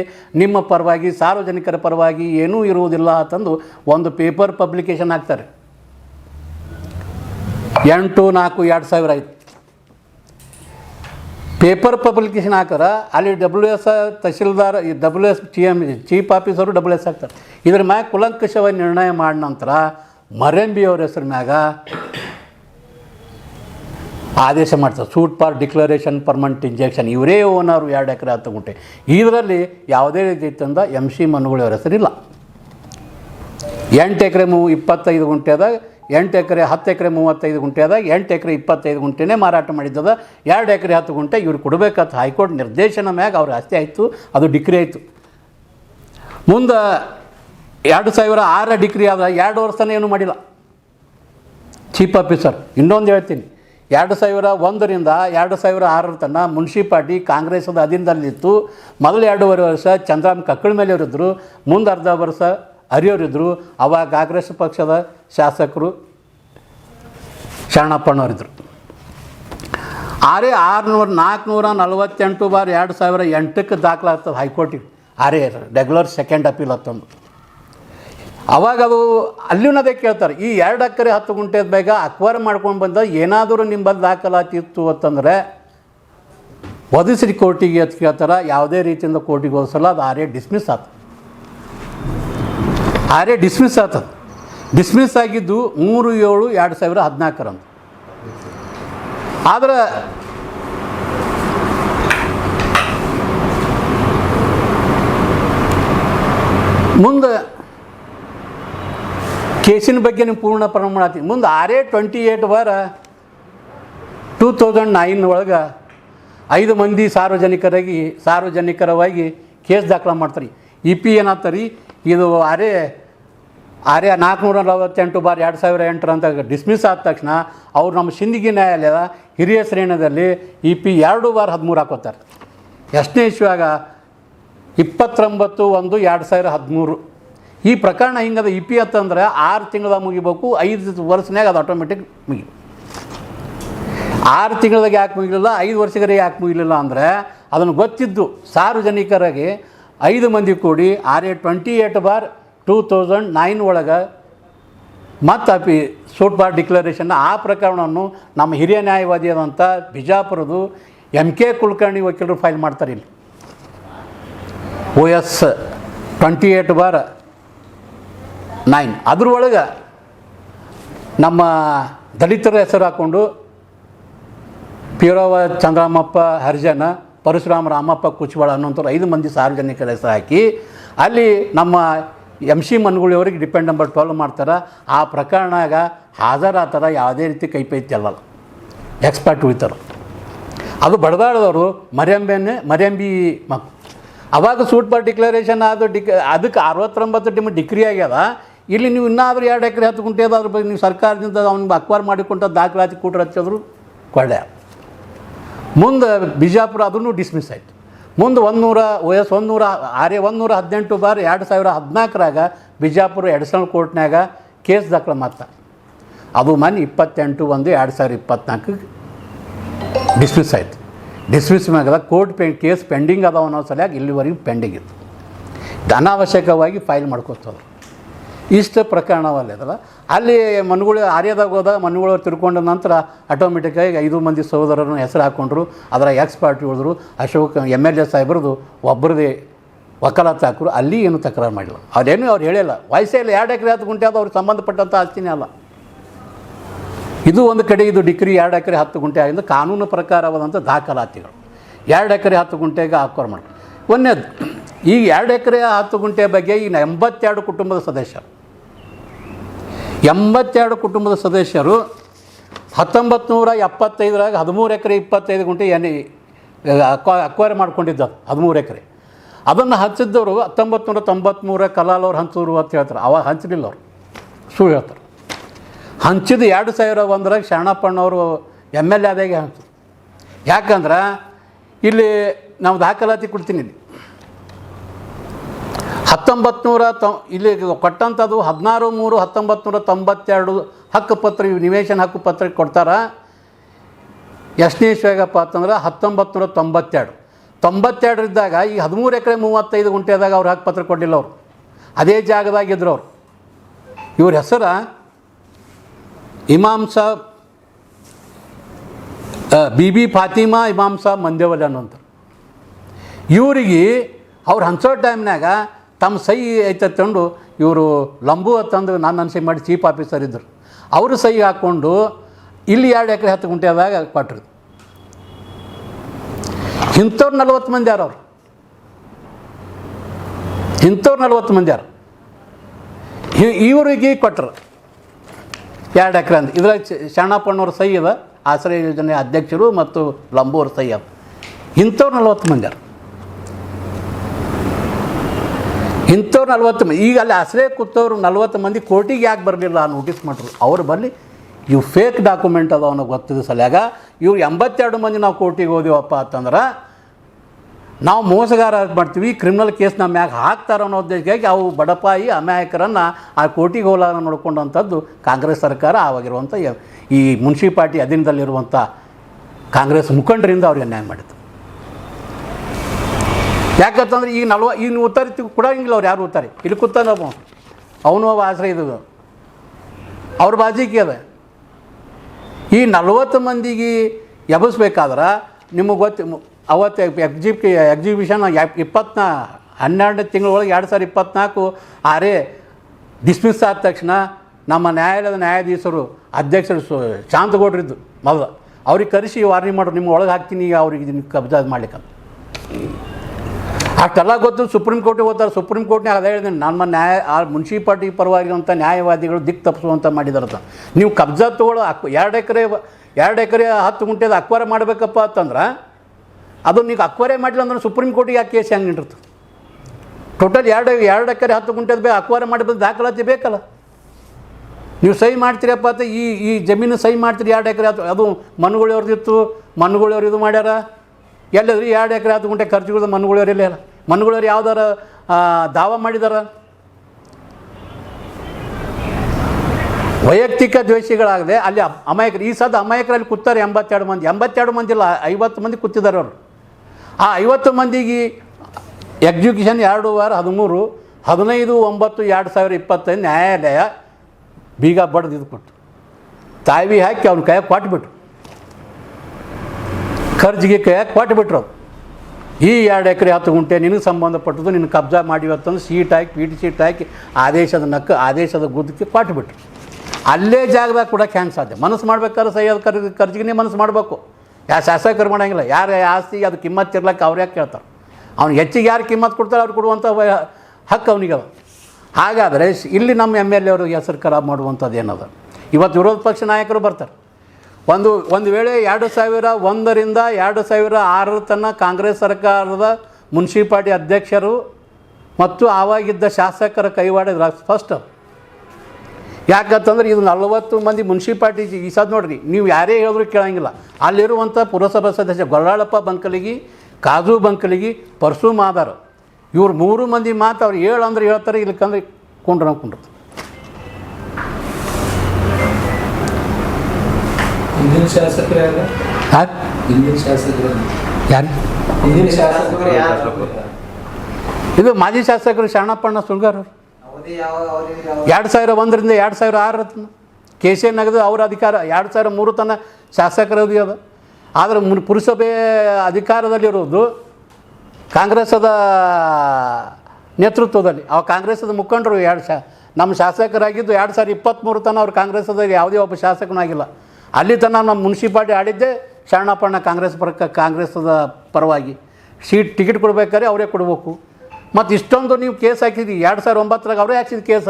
ನಿಮ್ಮ ಪರವಾಗಿ, ಸಾರ್ವಜನಿಕರ ಪರವಾಗಿ ಏನೂ ಇರುವುದಿಲ್ಲ ಅಂತಂದು ಒಂದು ಪೇಪರ್ ಪಬ್ಲಿಕೇಶನ್ ಹಾಕ್ತಾರೆ. ಎಂಟು, ನಾಲ್ಕು, ಎರಡು ಸಾವಿರ ಐದು ಪೇಪರ್ ಪಬ್ಲಿಕೇಶನ್ ಹಾಕಾರ, ಅಲ್ಲಿ W S tahsildar W S T M chief officer W S ಹಾಕ್ತಾರೆ. ಇದ್ರ ಮ್ಯಾಗ ಕುಲಂಕಷವಾಗಿ ನಿರ್ಣಯ ಮಾಡಿದ ನಂತರ ಮರೆಂಬಿ ಅವ್ರ ಹೆಸರು ಮ್ಯಾಗ ಆದೇಶ ಮಾಡ್ತಾರೆ. Suit for declaration permanent injunction. ಇವರೇ ಓನರು ಎರಡು ಎಕರೆ ಹತ್ತು ಗುಂಟೆ ಇದರಲ್ಲಿ ಯಾವುದೇ ರೀತಿ ತಂದ ಎಂ ಸಿ ಮನುಗಳವ್ರ ಹೆಸರಿಲ್ಲ. ಎಂಟು ಎಕರೆ ಮೂ ಇಪ್ಪತ್ತೈದು ಗುಂಟೆ ಅದಾಗ ಎಂಟು ಎಕರೆ, ಹತ್ತು ಎಕರೆ, ಮೂವತ್ತೈದು ಗುಂಟೆ ಅದಾಗ ಎಂಟು ಎಕರೆ, ಇಪ್ಪತ್ತೈದು ಗುಂಟೆನೇ ಮಾರಾಟ ಮಾಡಿದ್ದದ. ಎರಡು ಎಕರೆ, ಹತ್ತು ಗುಂಟೆ ಇವ್ರು ಕೊಡಬೇಕಂತ ಹೈಕೋರ್ಟ್ ನಿರ್ದೇಶನ ಮ್ಯಾಗ ಅವ್ರ ಆಸ್ತಿ ಆಯಿತು, ಅದು ಡಿಕ್ರಿ ಆಯಿತು. ಮುಂದೆ ಎರಡು ಸಾವಿರ ಆರ ಡಿಗ್ರಿ ಆದ ಎರಡು ವರ್ಷನೇ ಏನೂ ಮಾಡಿಲ್ಲ. ಚೀಫ್ ಆಫೀಸರ್, ಇನ್ನೊಂದು ಹೇಳ್ತೀನಿ. ಎರಡು ಸಾವಿರ ಒಂದರಿಂದ ಎರಡು ಸಾವಿರ ಆರರ ತನಕ ಮುನ್ಸಿಪಾಲ್ಟಿ ಕಾಂಗ್ರೆಸ್ದ ಅಧೀನದಲ್ಲಿತ್ತು. ಮೊದಲು ಎರಡೂವರೆ ವರ್ಷ ಚಂದ್ರಾಮ್ ಕಕ್ಕಳ ಮೇಲೆ ಇರಿದ್ರು ಮುಂದೆ ಅರ್ಧ ವರ್ಷ ಹರಿಯೋರಿದ್ದರು ಅವಾಗ ಕಾಂಗ್ರೆಸ್ ಪಕ್ಷದ ಶಾಸಕರು ಶರಣಪ್ಪನವರಿದ್ದರು ಆರೇ ಆರುನೂರ ನಾಲ್ಕುನೂರ ನಲವತ್ತೆಂಟು ಬಾರ್ ಎರಡು ಸಾವಿರ ಎಂಟಕ್ಕೆ ದಾಖಲಾಗ್ತದೆ ಹೈಕೋರ್ಟಿಗೆ. ಆರೇ ರೆಗ್ಯುಲರ್ ಸೆಕೆಂಡ್ ಅಪೀಲ್ ಹತ್ತೊಂದು ಅವಾಗ ಅವು ಅಲ್ಲಿನ ಅದೇ ಕೇಳ್ತಾರೆ, ಈ ಎರಡು ಎಕರೆ ಹತ್ತು ಗುಂಟೆದ ಬೇಗ ಅಕ್ವೈರ್ ಮಾಡ್ಕೊಂಡು ಬಂದ ಏನಾದರೂ ನಿಂಬಲ್ಲಿ ದಾಖಲಾತಿತ್ತು ಅಂತಂದರೆ ಒದಿಸ್ರಿ ಕೋರ್ಟಿಗೆ ಅಂತ ಕೇಳ್ತಾರೆ, ಯಾವುದೇ ರೀತಿಯಿಂದ ಕೋರ್ಟಿಗೆ ಓದಿಸಲ್ಲ ಅದು ಆರೇ ಡಿಸ್ಮಿಸ್ ಆತು. ಆರೇ ಡಿಸ್ಮಿಸ್ ಆತದ ಡಿಸ್ಮಿಸ್ ಆಗಿದ್ದು ಮೂರು ಏಳು ಎರಡು ಸಾವಿರ ಹದಿನಾಲ್ಕರಂದು. ಆದರೆ ಮುಂದೆ ಕೇಸಿನ ಬಗ್ಗೆ ನೀವು ಪೂರ್ಣ ಪ್ರಮಾಣ ಮುಂದೆ ಆರೇ ಟ್ವೆಂಟಿ ಏಟ್ ವಾರ ಟೂ ತೌಸಂಡ್ ನೈನ್ ಒಳಗೆ ಐದು ಮಂದಿ ಸಾರ್ವಜನಿಕರಾಗಿ, ಸಾರ್ವಜನಿಕರವಾಗಿ ಕೇಸ್ ದಾಖಲೆ ಮಾಡ್ತಾರೆ. ಇ ಪಿ ಏನಾಗ್ತಾರೆ ಇದು ಆರೇ ಆರೇ ನಾಲ್ಕುನೂರ ನಲವತ್ತೆಂಟು ಬಾರ್ ಎರಡು ಸಾವಿರ ಎಂಟರ ಅಂತ ಡಿಸ್ಮಿಸ್ ಆದ ತಕ್ಷಣ ಅವ್ರು ನಮ್ಮ ಸಿಂದಗಿ ನ್ಯಾಯಾಲಯದ ಹಿರಿಯ ಶ್ರೇಣದಲ್ಲಿ ಇ ಪಿ ಎರಡು ಬಾರ್ ಹದಿಮೂರು ಹಾಕೋತಾರೆ. ಎಷ್ಟನೇ ಇಶ್ವಾಗ ಇಪ್ಪತ್ತೊಂಬತ್ತು ಒಂದು ಎರಡು ಸಾವಿರ ಹದಿಮೂರು. ಈ ಪ್ರಕರಣ ಹಿಂಗದ ಇ ಪಿ ಅಂತಂದ್ರೆ ಆರು ತಿಂಗಳದಾಗ ಮುಗಿಬೇಕು, ಐದು ವರ್ಷನಾಗ ಅದು ಆಟೋಮೆಟಿಕ್ ಮುಗಿ ಆರು ತಿಂಗಳದಾಗ ಯಾಕೆ ಮುಗಿಲಿಲ್ಲ, ಐದು ವರ್ಷಗರೆ ಯಾಕೆ ಮುಗಿಲಿಲ್ಲ ಅಂದರೆ ಅದನ್ನು ಗೊತ್ತಿದ್ದು ಸಾರ್ವಜನಿಕರಾಗಿ ಐದು ಮಂದಿ ಕೂಡಿ R A twenty eight bar two thousand nine ಒಳಗೆ ಮತ್ತು ಅಪಿ ಸೂಟ್ ಬಾರ್ ಡಿಕ್ಲರೇಷನ್ ಆ ಪ್ರಕರಣವನ್ನು ನಮ್ಮ ಹಿರಿಯ ನ್ಯಾಯವಾದಿಯಾದಂಥ ಬಿಜಾಪುರದು ಎಂ ಕೆ ಕುಲಕರ್ಣಿ ವಕೀಲರು ಫೈಲ್ ಮಾಡ್ತಾರೆ ಇಲ್ಲಿ. O S twenty eight bar nine ಅದ್ರೊಳಗೆ ನಮ್ಮ ದಲಿತರ ಹೆಸರು ಹಾಕ್ಕೊಂಡು ಪೀರವ ಚಂದ್ರಮಪ್ಪ, ಹರಿಜನ, ಪರಶುರಾಮ ರಾಮಪ್ಪ, ಕುಚ್ವಾಳ ಅನ್ನೋಂಥವ್ರು ಐದು ಮಂದಿ ಸಾರ್ವಜನಿಕರ ಹೆಸರು ಹಾಕಿ ಅಲ್ಲಿ ನಮ್ಮ ಎಂ ಸಿ ಮನ್ಗುಳಿಯವ್ರಿಗೆ ಡಿಪೆಂಡ್ ನಂಬರ್ ಟ್ವೆಲ್ ಮಾಡ್ತಾರೆ. ಆ ಪ್ರಕರಣಾಗ ಹಾಜರಾತಾರ ಯಾವುದೇ ರೀತಿ ಕೈಪೈತಿ ಅಲ್ಲ. ಎಕ್ಸ್ಪರ್ಟ್ ಉಳಿತಾರೆ. ಅದು ಬಡದಾಳದವರು ಮರ್ಯಂಬೆನೆ, ಮರ್ಯಂಬಿ ಮ ಅವಾಗ ಸೂಟ್ ಬಾರ್ ಡಿಕ್ಲರೇಷನ್ ಅದು ಡಿಕ್ ಅದಕ್ಕೆ ಅರವತ್ತೊಂಬತ್ತು ಡಿಮ್ ಡಿಗ್ರಿ ಆಗ್ಯದ. ಇಲ್ಲಿ ನೀವು ಇನ್ನಾದರೂ ಎರಡು ಎಕರೆ ಹತ್ತು ಗುಂಟೆ ಅದ ಅದ್ರ ಬಗ್ಗೆ ನೀವು ಸರ್ಕಾರದಿಂದ ಅವ್ನಿಗೆ ಅಕ್ವಾರ್ ಮಾಡಿಕೊಂಡ ದಾಖಲಾತಿ ಕೂಟ್ರ ಹಚ್ಚಿದ್ರು ಕೊಳ್ಳೆ. ಮುಂದೆ ಬಿಜಾಪುರ ಅದನ್ನು ಡಿಸ್ಮಿಸ್ ಆಯಿತು. ಮುಂದೆ ಒಂದು ನೂರ ವಯಸ್ಸು ಒಂದು ನೂರ ಆರೇ ಒಂದು ನೂರ ಹದಿನೆಂಟು ಬಾರ್ ಎರಡು ಸಾವಿರ ಹದಿನಾಲ್ಕರಾಗ ಬಿಜಾಪುರ ಎಡಿಷನಲ್ ಕೋರ್ಟ್ನಾಗ ಕೇಸ್ ದಾಖಲೆ ಮಾತ ಅದು ಮನೆ ಇಪ್ಪತ್ತೆಂಟು ಒಂದು ಎರಡು ಸಾವಿರ ಇಪ್ಪತ್ನಾಲ್ಕು ಡಿಸ್ಮಿಸ್ ಆಯಿತು. ಡಿಸ್ಮಿಸ್ ಮ್ಯಾಗದ ಕೋರ್ಟ್ ಪೆ, ಕೇಸ್ ಪೆಂಡಿಂಗ್ ಅದಾವ ಅನ್ನೋ ಸಲುವಾಗಿ ಇಲ್ಲಿವರೆಗೂ ಪೆಂಡಿಂಗ್ ಇತ್ತು. ಅನಾವಶ್ಯಕವಾಗಿ ಫೈಲ್ ಮಾಡ್ಕೋತವ್ರು. ಇಷ್ಟ ಪ್ರಕರಣವಲ್ಲ ಅದಲ್ಲ ಅಲ್ಲಿ ಮನುಗಳು ಆರ್ಯದಾಗ ಹೋದಾಗ ಮನುಗಳು ತಿರ್ಕೊಂಡ ನಂತರ ಆಟೋಮೆಟಿಕ್ಕಾಗಿ ಐದು ಮಂದಿ ಸಹೋದರರನ್ನು ಹೆಸರು ಹಾಕ್ಕೊಂಡ್ರು ಅದರ ಎಕ್ಸ್ ಪಾರ್ಟಿ ಉಳಿದ್ರು. ಅಶೋಕ್ ಎಂ ಎಲ್ ಎ ಸಾಹೇಬ್ರದ್ದು ಒಬ್ಬರದೇ ವಕಾಲತ್ತು ಹಾಕರು ಅಲ್ಲಿ ಏನು ತಕರಾರು ಮಾಡಿಲ್ಲ. ಅದೇನು ಅವ್ರು ಹೇಳಿಲ್ಲ. ವಯಸ್ಸೇ ಇಲ್ಲ. ಎರಡು ಎಕರೆ ಹತ್ತು ಗುಂಟೆ ಅದು ಅವ್ರಿಗೆ ಸಂಬಂಧಪಟ್ಟಂಥ ಆಸ್ತಿನೇ ಅಲ್ಲ. ಇದು ಒಂದು ಕಡೆ ಇದು ಡಿಗ್ರಿ ಎರಡು ಎಕರೆ ಹತ್ತು ಗುಂಟೆ ಆಗಿಂದ ಕಾನೂನು ಪ್ರಕಾರವಾದಂಥ ದಾಖಲಾತಿಗಳು. ಎರಡು ಎಕರೆ ಹತ್ತು ಗುಂಟೆಗೆ ಹಾಕೋರು ಮಾಡಿ ಒಂದೇದು ಈಗ ಎರಡು ಎಕರೆ ಹತ್ತು ಗುಂಟೆ ಬಗ್ಗೆ ಈಗ ಎಂಬತ್ತೆರಡು ಕುಟುಂಬದ ಸದಸ್ಯರು ಎಂಬತ್ತೆರಡು ಕುಟುಂಬದ ಸದಸ್ಯರು ಹತ್ತೊಂಬತ್ತು ನೂರ ಎಪ್ಪತ್ತೈದರಾಗ ಹದಿಮೂರು ಎಕರೆ ಇಪ್ಪತ್ತೈದು ಗುಂಟೆ ಎಣ್ಣೆ ಅಕ್ವಾ, ಅಕ್ವೈರ್ ಮಾಡ್ಕೊಂಡಿದ್ದ ಹದಿಮೂರು ಎಕರೆ. ಅದನ್ನು ಹಂಚಿದ್ದವರು ಹತ್ತೊಂಬತ್ತು ನೂರ ತೊಂಬತ್ತ್ಮೂರ ಕಲಾಲ್ ಅವ್ರು ಹಂಚಿದ್ರು ಅಂತ ಹೇಳ್ತಾರೆ. ಅವಾಗ ಹಂಚಲಿಲ್ಲ ಅವರು. ಸುಳ್ಳು ಹೇಳ್ತಾರೆ. ಹಂಚಿದ ಎರಡು ಸಾವಿರ ಒಂದರಾಗ ಶರಣಪ್ಪಣ್ಣವರು ಎಂ ಎಲ್ ಎ ಆದಾಗೆ ಹಂಚು. ಯಾಕಂದ್ರೆ ಇಲ್ಲಿ ನಾವು ದಾಖಲಾತಿ ಕೊಡ್ತೀನಿ ಇಲ್ಲಿ. ಹತ್ತೊಂಬತ್ತು ನೂರ ತೊ ಇಲ್ಲಿ ಕೊಟ್ಟಂಥದ್ದು ಹದಿನಾರು ಮೂರು ಹತ್ತೊಂಬತ್ತು ನೂರ ತೊಂಬತ್ತೆರಡು ಹಕ್ಕುಪತ್ರ ನಿವೇಶನ ಹಕ್ಕುಪತ್ರ ಕೊಡ್ತಾರೆ. ಎಷ್ಟನೇ ಇಸ್ವಿಯಾಗಪ್ಪ ಅಂತಂದ್ರೆ ಹತ್ತೊಂಬತ್ತು ನೂರ ತೊಂಬತ್ತೆರಡು ತೊಂಬತ್ತೆರಡರಿದ್ದಾಗ ಈ ಹದಿಮೂರು ಎಕರೆ ಮೂವತ್ತೈದು ಗುಂಟೆದಾಗ ಅವ್ರು ಹಕ್ಕುಪತ್ರ ಕೊಡಲಿಲ್ಲ ಅವರು. ಅದೇ ಜಾಗದಾಗಿದ್ದರು ಅವರು. ಇವ್ರ ಹೆಸರು ಇಮಾಮ್ ಸಾಬ್ ಬಿ ಬಿ ಫಾತಿಮಾ ಇಮಾಮ್ ಸಾಬ್ ಮಂದೇವಲ್ ಅನ್ನೋಂಥ ಇವರಿಗೆ ಅವ್ರು ಹಂಚೋ ಟೈಮ್ನಾಗ ತಮ್ಮ ಸಹಿ ಐತೆ ತಂದು ಇವರು ಲಂಬು ತಂದು ನಾನು ಅನ್ಸಿ ಮಾಡಿ ಚೀಫ್ ಆಫೀಸರ್ ಇದ್ದರು ಅವರು ಸಹಿ ಹಾಕ್ಕೊಂಡು ಇಲ್ಲಿ ಎರಡು ಎಕರೆ ಹತ್ತು ಗುಂಟೆ ಆದಾಗ ಕೊಟ್ಟರು ಇಂಥವ್ರು ನಲ್ವತ್ತು ಮಂದಿ ಯಾರು ಅವರು? ಇಂಥವ್ರು ನಲ್ವತ್ತು ಮಂದಿ ಯಾರು? ಇವರಿಗೆ ಕೊಟ್ಟರು ಎರಡು ಎಕರೆ ಅಂತ ಇದ್ರಾಗ ಶರಣಪ್ಪಣ್ಣವ್ರ ಸಹಿ ಅದ, ಆಶ್ರಯ ಯೋಜನೆ ಅಧ್ಯಕ್ಷರು ಮತ್ತು ಲಂಬೂರ್ ಸಹಿ ಅದ. ಇಂಥವ್ರು ನಲ್ವತ್ತು ಮಂದಿ ಯಾರು? ಇಂಥವ್ರು ನಲ್ವತ್ತು ಮಂದಿ, ಈಗ ಅಲ್ಲಿ ಆಸರೆ ಕೂತವ್ರು ನಲ್ವತ್ತು ಮಂದಿ ಕೋರ್ಟಿಗೆ ಯಾಕೆ ಬರಲಿಲ್ಲ ನೋಟಿಸ್ ಮಾಡ್ರು. ಅವ್ರು ಬರಲಿ, ಇವು ಫೇಕ್ ಡಾಕ್ಯುಮೆಂಟ್ ಅದಾವ ಅನ್ನೋ ಗೊತ್ತಿದ್ದ ಸಲ್ಯಾಗ, ಇವ್ರು ಎಂಬತ್ತೆರಡು ಮಂದಿ ನಾವು ಕೋರ್ಟಿಗೆ ಹೋದಿವಪ್ಪ ಅಂತಂದ್ರೆ, ನಾವು ಮೋಸಗಾರ ಮಾಡ್ತೀವಿ ಕ್ರಿಮಿನಲ್ ಕೇಸ್ ನಮ್ಮ ಮ್ಯಾಗ ಹಾಕ್ತಾರೆ ಅನ್ನೋ ಉದ್ದೇಶಕ್ಕಾಗಿ ಅವು ಬಡಪಾಯಿ, ಅಮಾಯಕರನ್ನು ಆ ಕೋರ್ಟಿಗೆ ಹೋಲಾರ ನೋಡ್ಕೊಂಡಂಥದ್ದು ಕಾಂಗ್ರೆಸ್ ಸರ್ಕಾರ ಆವಾಗಿರುವಂಥ ಈ ಮುನ್ಸಿಪಾಲ್ಟಿ ಅಧೀನದಲ್ಲಿರುವಂಥ ಕಾಂಗ್ರೆಸ್ ಮುಖಂಡರಿಂದ ಅವ್ರಿಗೆ ಅನ್ಯಾಯ ಮಾಡಿತು ಯಾಕಂತಂದ್ರೆ ಈಗ ನಲ್ವ, ಈಗ ನೀವು ತಿ ಕೊಡಂಗಿಲ್ಲ ಅವ್ರು ಯಾರು ಉತ್ತಾರೆ. ಇಲ್ಲಿ ಕೂತಾನ ಅವನು ಒಬ್ಬ ಆಶ್ರಯ ಇದು ಅವ್ರ ಬಾಜಿಕೆ ಅದ. ಈ ನಲ್ವತ್ತು ಮಂದಿಗೆ ಎಬ್ಬಿಸ್ಬೇಕಾದ್ರೆ ನಿಮಗೆ ಗೊತ್ತು ಅವತ್ತು ಎಕ್ಸಿಬ್ ಎಕ್ಸಿಬಿಷನ್ ಇಪ್ಪತ್ನಾ, ಹನ್ನೆರಡು ತಿಂಗಳೊಳಗೆ ಎರಡು ಸಾವಿರದ ಇಪ್ಪತ್ನಾಲ್ಕು ಆರೆ ಡಿಸ್ಮಿಸ್ ಆದ ತಕ್ಷಣ ನಮ್ಮ ನ್ಯಾಯಾಲಯದ ನ್ಯಾಯಾಧೀಶರು ಅಧ್ಯಕ್ಷರು ಸು ಶಾಂತಗೌಡ್ರಿದ್ದು ಮೊದಲು. ಅವ್ರಿಗೆ ಕರೆಸಿ ವಾರ್ನಿಂಗ್ ಮಾಡ್ರು, ನಿಮ್ಮ ಒಳಗೆ ಹಾಕ್ತೀನಿ, ಈಗ ಅವ್ರಿಗೆ ಕಬ್ಜಾ ಮಾಡ್ಲಿಕ್ಕಂತ ಅಷ್ಟೆಲ್ಲ ಗೊತ್ತು, ಸುಪ್ರೀಂ ಕೋರ್ಟಿಗೆ ಹೋಗ್ತಾರೆ, ಸುಪ್ರೀಂ ಕೋರ್ಟ್ನೇ ಅದೇ ಹೇಳಿದೆ ನಮ್ಮ ನ್ಯಾಯ, ಆ ಮುನ್ಸಿಪಾಲ್ಟಿ ಪರವಾಗಿರುವಂಥ ನ್ಯಾಯವಾದಿಗಳು ದಿಕ್ಕು ತಪ್ಪಿಸುವಂಥ ಮಾಡಿದಾರಂತ. ನೀವು ಕಬ್ಜಾ ತಗೊಳ್ಳೋ ಅಕ್, ಎರಡು ಎಕರೆ ಎರಡು ಎಕರೆ ಹತ್ತು ಗುಂಟೆದು ಅಕ್ವಾರ ಮಾಡಬೇಕಪ್ಪ ಅಂತಂದ್ರೆ, ಅದು ನೀವು ಅಕ್ವಾರೆ ಮಾಡಿಲ್ಲ ಅಂದ್ರೆ ಸುಪ್ರೀಂ ಕೋರ್ಟಿಗೆ ಯಾಕೆ ಕೇಸ್ ಹೆಂಗೆ ನಿಂತಿರ್ತದೆ ಟೋಟಲ್ ಎರಡು ಎರಡು ಎಕರೆ ಹತ್ತು ಗುಂಟೆದು ಬೇಕು ಅಕ್ವಾರ ಮಾಡಬೇಕು ದಾಖಲಾತಿ ಬೇಕಲ್ಲ? ನೀವು ಸಹಿ ಮಾಡ್ತೀರಪ್ಪ ಅಂತ ಈ ಈ ಜಮೀನು ಸಹಿ ಮಾಡ್ತೀರಿ, ಎರಡು ಎಕರೆ, ಅದು ಮಣ್ಣುಗಳು ಅವ್ರು ಇದು ಮಾಡ್ಯಾರ? ಎಲ್ಲದ್ರಿ ಎರಡು ಎಕರೆ ಹತ್ತು ಗುಂಟೆ ಖರ್ಚುಗಳದ ಮನ್ಗಳವ್ರು ಇಲ್ಲ? ಮನ್ಗಳವ್ರು ಯಾವ್ದಾರ ದಾವ ಮಾಡಿದಾರ? ವೈಯಕ್ತಿಕ ದ್ವೇಷಿಗಳಾಗದೆ ಅಲ್ಲಿ ಅಮಾಯಕರು, ಈ ಸದ ಅಮಾಯಕರಲ್ಲಿ ಕೂತಾರೆ ಎಂಬತ್ತೆರಡು ಮಂದಿ. ಎಂಬತ್ತೆರಡು ಮಂದಿ ಇಲ್ಲ, ಐವತ್ತು ಮಂದಿ ಕೂತಿದ್ದಾರೆ ಅವರು. ಆ ಐವತ್ತು ಮಂದಿಗೆ ಎಕ್ಸಿಕ್ಯೂಷನ್ ಎರಡು ವಾರ ಹದಿಮೂರು, ಹದಿನೈದು, ಒಂಬತ್ತು, ಎರಡು ಸಾವಿರ ಇಪ್ಪತ್ತೈದು ನ್ಯಾಯಾಲಯ ಬೀಗ ಬಡ್ದು ಇದು ಕೊಟ್ಟು ತಾಯಿ ಹಾಕಿ ಅವ್ನ ಕೈ ಕೊಟ್ಬಿಟ್ರು. ಖರ್ಚಿಗೆ ಕೊಟ್ಟು ಕೊಟ್ಬಿಟ್ರು ಅದು ಈ ಎರಡು ಎಕರೆ ಹತ್ತು ಗುಂಟೆ ನಿನಗೆ ಸಂಬಂಧಪಟ್ಟದ್ದು ನಿನ್ನ ಕಬ್ಜಾ ಮಾಡಿವತ್ತಂದು ಸೀಟ್ ಹಾಕಿ ಟಿ ಸೀಟ್ ಹಾಕಿ, ಆದೇಶದ ನಕ್ಕ, ಆದೇಶದ ಗುದ್ದಕ್ಕೆ ಕೊಟ್ಬಿಟ್ರು ಅಲ್ಲೇ ಜಾಗದಾಗ ಕೂಡ ಕ್ಯಾನ್ ಸಾಧ್ಯ? ಮನಸ್ಸು ಮಾಡ್ಬೇಕಾದ್ರೆ ಸಹ್ಯದ ಕರ್ ನೀವು ಮನಸ್ಸು ಮಾಡಬೇಕು. ಯಾ ಶಾಸಕರು ಮಾಡೋಂಗಿಲ್ಲ. ಯಾರು ಆಸ್ತಿ ಅದು ಕಿಮ್ಮತ್ತು ಇರ್ಲಕ್ಕೆ ಅವ್ರು ಯಾಕೆ ಕೇಳ್ತಾರೆ? ಅವ್ನು ಹೆಚ್ಚಿಗೆ ಯಾರು ಕಿಮ್ಮತ್ತು ಕೊಡ್ತಾರೆ ಅವ್ರು ಕೊಡುವಂಥ ಹಕ್ಕು ಅವನಿಗೆ ಹಾಗಾದರೆ ಇಲ್ಲಿ ನಮ್ಮ ಎಂ ಎಲ್ ಎ ಅವರು ಹೆಸರು ಖರಾಬ್ ಮಾಡುವಂಥದ್ದು ಏನದ? ಇವತ್ತು ವಿರೋಧ ಪಕ್ಷ ನಾಯಕರು ಬರ್ತಾರೆ. ಒಂದು ಒಂದು ವೇಳೆ ಎರಡು ಸಾವಿರ ಒಂದರಿಂದ ಎರಡು ಸಾವಿರ ಆರರ ತನಕ ಕಾಂಗ್ರೆಸ್ ಸರ್ಕಾರದ ಮುನ್ಸಿಪಾಲ್ಟಿ ಅಧ್ಯಕ್ಷರು ಮತ್ತು ಆವಾಗಿದ್ದ ಶಾಸಕರ ಕೈವಾಡ ಫಸ್ಟ್ ಯಾಕಂತಂದ್ರೆ ಇದು ನಲವತ್ತು ಮಂದಿ ಮುನ್ಸಿಪಾಲ್ಟಿ ಈ ಸದ್ ನೋಡ್ರಿ, ನೀವು ಯಾರೇ ಹೇಳಿದ್ರು ಕೇಳಂಗಿಲ್ಲ. ಅಲ್ಲಿರುವಂಥ ಪುರಸಭಾ ಸದಸ್ಯ ಗೊಲ್ಲಾಳಪ್ಪ ಬಂಕಲಿಗಿ, ಕಾಜು ಬಂಕಲಿಗಿ ಪರ್ಸು ಮಾದಾರ ಇವ್ರು ಮೂರು ಮಂದಿ ಮಾತು ಅವ್ರು ಹೇಳಂದ್ರೆ ಹೇಳ್ತಾರೆ ಇಲ್ಲಕಂದ್ರೆ ಕುಂಡ್ರ ಕುಂಡ್ರು ಹಿಂದಿನ ಶಾಸಕರು ಯಾರು ಯಾರು ಹಿಂದಿನ ಶಾಸಕರು ಯಾರು? ಹಿಂದಿನ ಶಾಸಕರು ಯಾರು? ಇದು ಮಾಜಿ ಶಾಸಕರು ಶರಣಪ್ಪಣ್ಣ ಸುಳ್ಗಾರ್ ಎರಡು ಸಾವಿರ ಒಂದರಿಂದ ಎರಡು ಸಾವಿರ ಆರರ ತನಕ ಕೆ ಸಿ ಎನ್ ನಗದು ಅವ್ರ ಅಧಿಕಾರ ಎರಡು ಸಾವಿರ ಮೂರು ತನ ಶಾಸಕರ ಅವಧಿ ಅದ. ಆದರೆ ಮುನ್ ಪುರಸಭೆ ಅಧಿಕಾರದಲ್ಲಿರೋದು ಕಾಂಗ್ರೆಸ್ಸದ ನೇತೃತ್ವದಲ್ಲಿ. ಆ ಕಾಂಗ್ರೆಸ್ಸದ ಮುಖಂಡರು ಎರಡು ಶಾ ನಮ್ಮ ಶಾಸಕರಾಗಿದ್ದು ಎರಡು ಸಾವಿರ ಇಪ್ಪತ್ತ್ಮೂರು ತನಕ ಅವ್ರು ಕಾಂಗ್ರೆಸ್ಸದ ಯಾವುದೇ ಒಬ್ಬ ಶಾಸಕನೂ ಆಗಿಲ್ಲ. ಅಲ್ಲಿ ತನಕ ನಮ್ಮ ಮುನ್ಸಿಪಾಲ್ಟಿ ಆಡಿದ್ದೆ, ಶರಣಪ್ಪಣ್ಣ ಕಾಂಗ್ರೆಸ್ ಪರಕ, ಕಾಂಗ್ರೆಸ್ದ ಪರವಾಗಿ. ಸೀಟ್ ಟಿಕೆಟ್ ಕೊಡ್ಬೇಕಾದ್ರೆ ಅವರೇ ಕೊಡಬೇಕು. ಮತ್ತು ಇಷ್ಟೊಂದು ನೀವು ಕೇಸ್ ಹಾಕಿದ್ರಿ, ಎರಡು ಸಾವಿರದ ಒಂಬತ್ತರಾಗ ಅವರೇ ಹಾಕ್ಸಿದ ಕೇಸ.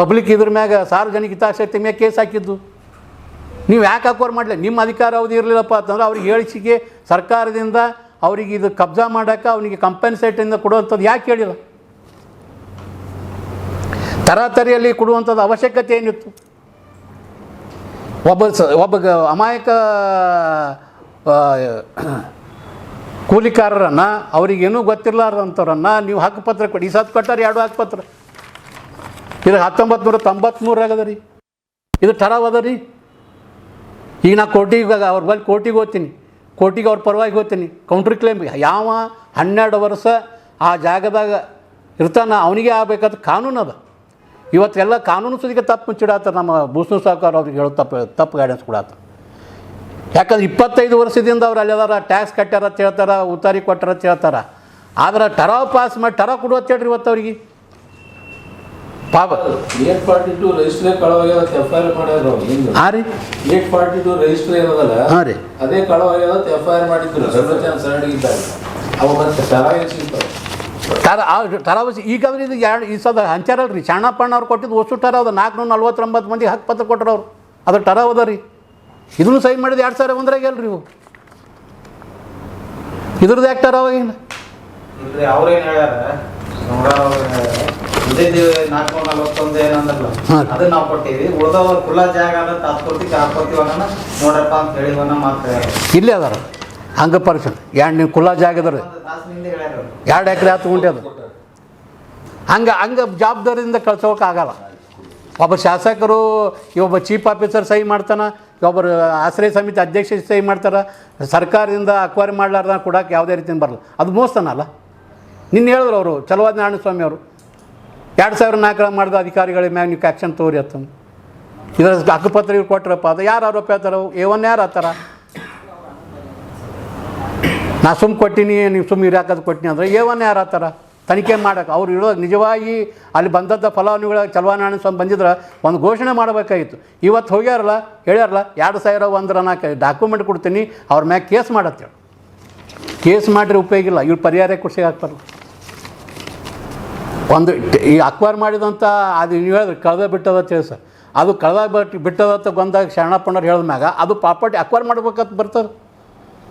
ಪಬ್ಲಿಕ್ ಇದ್ರ ಮ್ಯಾಗ ಸಾರ್ವಜನಿಕ ಹಿತಾಸಕ್ತಿ ಮ್ಯಾಗ ಕೇಸ್ ಹಾಕಿದ್ದು. ನೀವು ಯಾಕೆ ಹಾಕೋರು ಮಾಡಲಿ? ನಿಮ್ಮ ಅಧಿಕಾರ ಅವಧಿ ಇರಲಿಲ್ಲಪ್ಪ ಅಂತಂದ್ರೆ ಅವ್ರಿಗೆ ಹೇಳಿಸಿಕೆ ಸರ್ಕಾರದಿಂದ ಅವ್ರಿಗೆ ಇದು ಕಬ್ಜಾ ಮಾಡೋಕೆ, ಅವನಿಗೆ ಕಂಪನ್ಸೇಟಿಂದ ಕೊಡುವಂಥದ್ದು ಯಾಕೆ ಹೇಳಿಲ್ಲ? ತರಾತರಿಯಲ್ಲಿ ಕೊಡುವಂಥದ್ದು ಅವಶ್ಯಕತೆ ಏನಿತ್ತು? ಒಬ್ಬ ಸ ಒಬ್ಬ ಅಮಾಯಕ ಕೂಲಿಕಾರರನ್ನು ಅವ್ರಿಗೇನೂ ಗೊತ್ತಿರಲಾರ್ದಂಥವ್ರನ್ನು ನೀವು ಹಕ್ಕುಪತ್ರ ಕೊಡಿ. ಈ ಸತ್ ಕೊಟ್ಟಾರೆ ಎರಡು ಹಕ್ಕುಪತ್ರ. ಇದು ಹತ್ತೊಂಬತ್ತು ನೂರ ತೊಂಬತ್ತ್ಮೂರಾಗ ಅದ ರೀ. ಇದು ಠರಾವ್ ಅದ ರೀ. ಈಗ ನಾ ಕೋರ್ಟಿಗೆ ಅವ್ರ ಬಳಿ ಕೋರ್ಟಿಗೆ ಹೋಗ್ತೀನಿ. ಕೋರ್ಟಿಗೆ ಅವ್ರ ಪರವಾಗಿ ಹೋಗ್ತೀನಿ. ಕೌಂಟ್ರ್ ಕ್ಲೇಮ್ ಯಾವ ಹನ್ನೆರಡು ವರ್ಷ ಆ ಜಾಗದಾಗ ಇರ್ತಾನ, ಅವನಿಗೆ ಆಗಬೇಕಾದ ಕಾನೂನು ಅದ. ಇವತ್ತೆಲ್ಲ ಕಾನೂನು ಸುದಿಗೆ ತಪ್ಪು ಮುಚ್ಚಿಡಾತ ನಮ್ಮ ಭೂಷಣ ಸಾವುಕಾರ ಅವ್ರಿಗೆ ಹೇಳೋ ತಪ್ಪು ತಪ್ಪು ಗೈಡೆನ್ಸ್ ಕೊಡಾತ. ಯಾಕಂದ್ರೆ ಇಪ್ಪತ್ತೈದು ವರ್ಷದಿಂದ ಅವ್ರು ಅಲ್ಲಿದಾರ ಟ್ಯಾಕ್ಸ್ ಕಟ್ಟ್ಯಾರ ಅಂತ ಹೇಳ್ತಾರ ಉತ್ತಾರಿ ಕೊಟ್ಟಾರ ಅಂತ ಹೇಳ್ತಾರ. ಆದ್ರೆ ಟರಾವ್ ಪಾಸ್ ಮಾಡಿ ಟರ ಕೊಡು ಅಂತ ಹೇಳ್ರಿ ಇವತ್ತು ಅವ್ರಿಗೆ. ಪಾಪ. ಏಟ್ ಫಾರ್ಟಿ ಟು ರಿಜಿಸ್ಟ್ರೇ ಕಳವಾಗ್ಯದ ಎಫ್ ಐ ಆರ್ ಮಾಡ್ಯಾರ ಹಾಂ ರೀ. ಏಟ್ ಫಾರ್ಟಿ ಟು ರಿಜಿಸ್ಟರ್ ಏನದಲ್ಲ ಹಾಂ ರೀ. ಅದೇ ಕಳವಾಗ್ಯದ ಎಫ್ ಐ ಆರ್ ಮಾಡಿದ್ರು. ಸರ್ವಚನ್ ಸರಣಿಗೆ ಇದ್ದಾಗ ಅವು ಮತ್ತೆ ಸರಾಗ ಸಿಗ್ತಾವೆ? ತರ ಈಗ ಈಗಾದ್ರೆ ಇದು ಎರಡು ಈ ಸದ ಹಂಚಾರಲ್ಲ ರೀ ಶಾಣಪ್ಪಣ್ಣ ಅವ್ರು ಕೊಟ್ಟಿದ್ದು ವಸ್ತು ಟರ ಅದ. ನಾಲ್ಕುನೂರ ನಲ್ವತ್ತೊಂಬತ್ತು ಮಂದಿ ಹಕ್ಕು ಪತ್ರ ಕೊಟ್ಟರು ಅವ್ರು. ಅದು ಟರ ಅದ ರೀ. ಇದನ್ನು ಸೈನ್ ಮಾಡಿದ ಎರಡು ಸಾವಿರ ಒಂದ್ರಾಗ ಅಲ್ರಿ ಇವು. ಇದ್ರದ್ದು ಯಾಕೆ ಟರ ಹೇಳ್ಯಾರ? ಇಲ್ಲೇ ಅದಾರ. ಹಂಗೆ ಪರ್ಸನ್ ಎರಡು ನೀವು ಕುಲ್ಲಾ ಜಾಗದ ಎರಡು ಎಕರೆ ಹತ್ತು ಗುಂಟೆ ಅದು. ಹಂಗೆ ಹಂಗೆ ಜವಾಬ್ದಾರಿಯಿಂದ ಕಳ್ಸೋಕೆ ಆಗಲ್ಲ. ಒಬ್ಬ ಶಾಸಕರು ಒಬ್ಬ ಚೀಫ್ ಆಫೀಸರ್ ಸಹಿ ಮಾಡ್ತಾನೆ ಒಬ್ಬರು ಆಶ್ರಯ ಸಮಿತಿ ಅಧ್ಯಕ್ಷ ಸಹಿ ಮಾಡ್ತಾರೆ, ಸರ್ಕಾರದಿಂದ ಅಕ್ವಾರಿ ಮಾಡ್ಲಾರ್ದ ಕೊಡೋಕೆ ಯಾವುದೇ ರೀತಿಯಿಂದ ಬರಲ್ಲ. ಅದು ಮೋಸ್ತನಲ್ಲ ನಿನ್ನೆ ಹೇಳಿದ್ರು ಅವರು ಚಲವಾದ ನಾರಾಯಣಸ್ವಾಮಿ ಅವರು. ಎರಡು ಸಾವಿರ ನಾಲ್ಕರ ಮಾಡಿದ ಅಧಿಕಾರಿಗಳ ಮ್ಯಾಗ ನೀವು ಆ್ಯಕ್ಷನ್ ತೋರಿ ಅತ್ತ ಇದರ ಹಕ್ಕುಪತ್ರ ಇವ್ರು ಕೊಟ್ರಪ್ಪ, ಅದು ಯಾರು ಆರೋಪ ಹೇಳ್ತಾರೋ? ಒನ್ ಯಾರು ಆತಾರ? ನಾ ಸುಮ್ಮ ಕೊಟ್ಟಿನಿ, ನೀವು ಸುಮ್ಮ ಇರಾಕದು ಕೊಟ್ಟಿನಿ ಅಂದ್ರೆ ಏವನ್ನ ಯಾರು ಆತಾರ? ತನಿಖೆ ಮಾಡಕ್ಕೆ ಅವ್ರು ಇರೋ ನಿಜವಾಗಿ ಅಲ್ಲಿ ಬಂದದ್ದ ಫಲಾನುಗಳ ಚಲವಾನಾರಾಯಣ ಸ್ವಾಮಿ ಬಂದಿದ್ರೆ, ಒಂದು ಘೋಷಣೆ ಮಾಡಬೇಕಾಗಿತ್ತು. ಇವತ್ತು ಹೋಗ್ಯಾರಲ್ಲ, ಹೇಳ್ಯಾರಲ್ಲ, ಎರಡು ಸಾವಿರ ಒಂದರ ನಾಲ್ಕು ಡಾಕ್ಯುಮೆಂಟ್ ಕೊಡ್ತೀನಿ, ಅವ್ರ ಮ್ಯಾಗ ಕೇಸ್ ಮಾಡತ್ತೇಳು ಕೇಸ್ ಮಾಡಿದ್ರೆ ಉಪಯೋಗ ಇಲ್ಲ, ಇವ್ರು ಪರಿಹಾರ ಖುಷಿ ಹಾಕ್ತಾರ ಒಂದು ಈ ಅಕ್ವೈರ್ ಮಾಡಿದಂಥ ಅದು ನೀವು ಹೇಳಿದ್ರೆ ಕಳೆದ ಬಿಟ್ಟದ ತಿಳಿಸ ಅದು ಕಳೆದ ಬಿಟ್ಟು ಬಿಟ್ಟದಂತ ಗೊಂದಾಗ ಶರಣಪ್ಪಣ್ಣವ್ರು ಹೇಳಿದ ಮ್ಯಾಗ, ಅದು ಪ್ರಾಪರ್ಟಿ ಅಕ್ವೈರ್ ಮಾಡ್ಬೇಕಂತ ಬರ್ತದೆ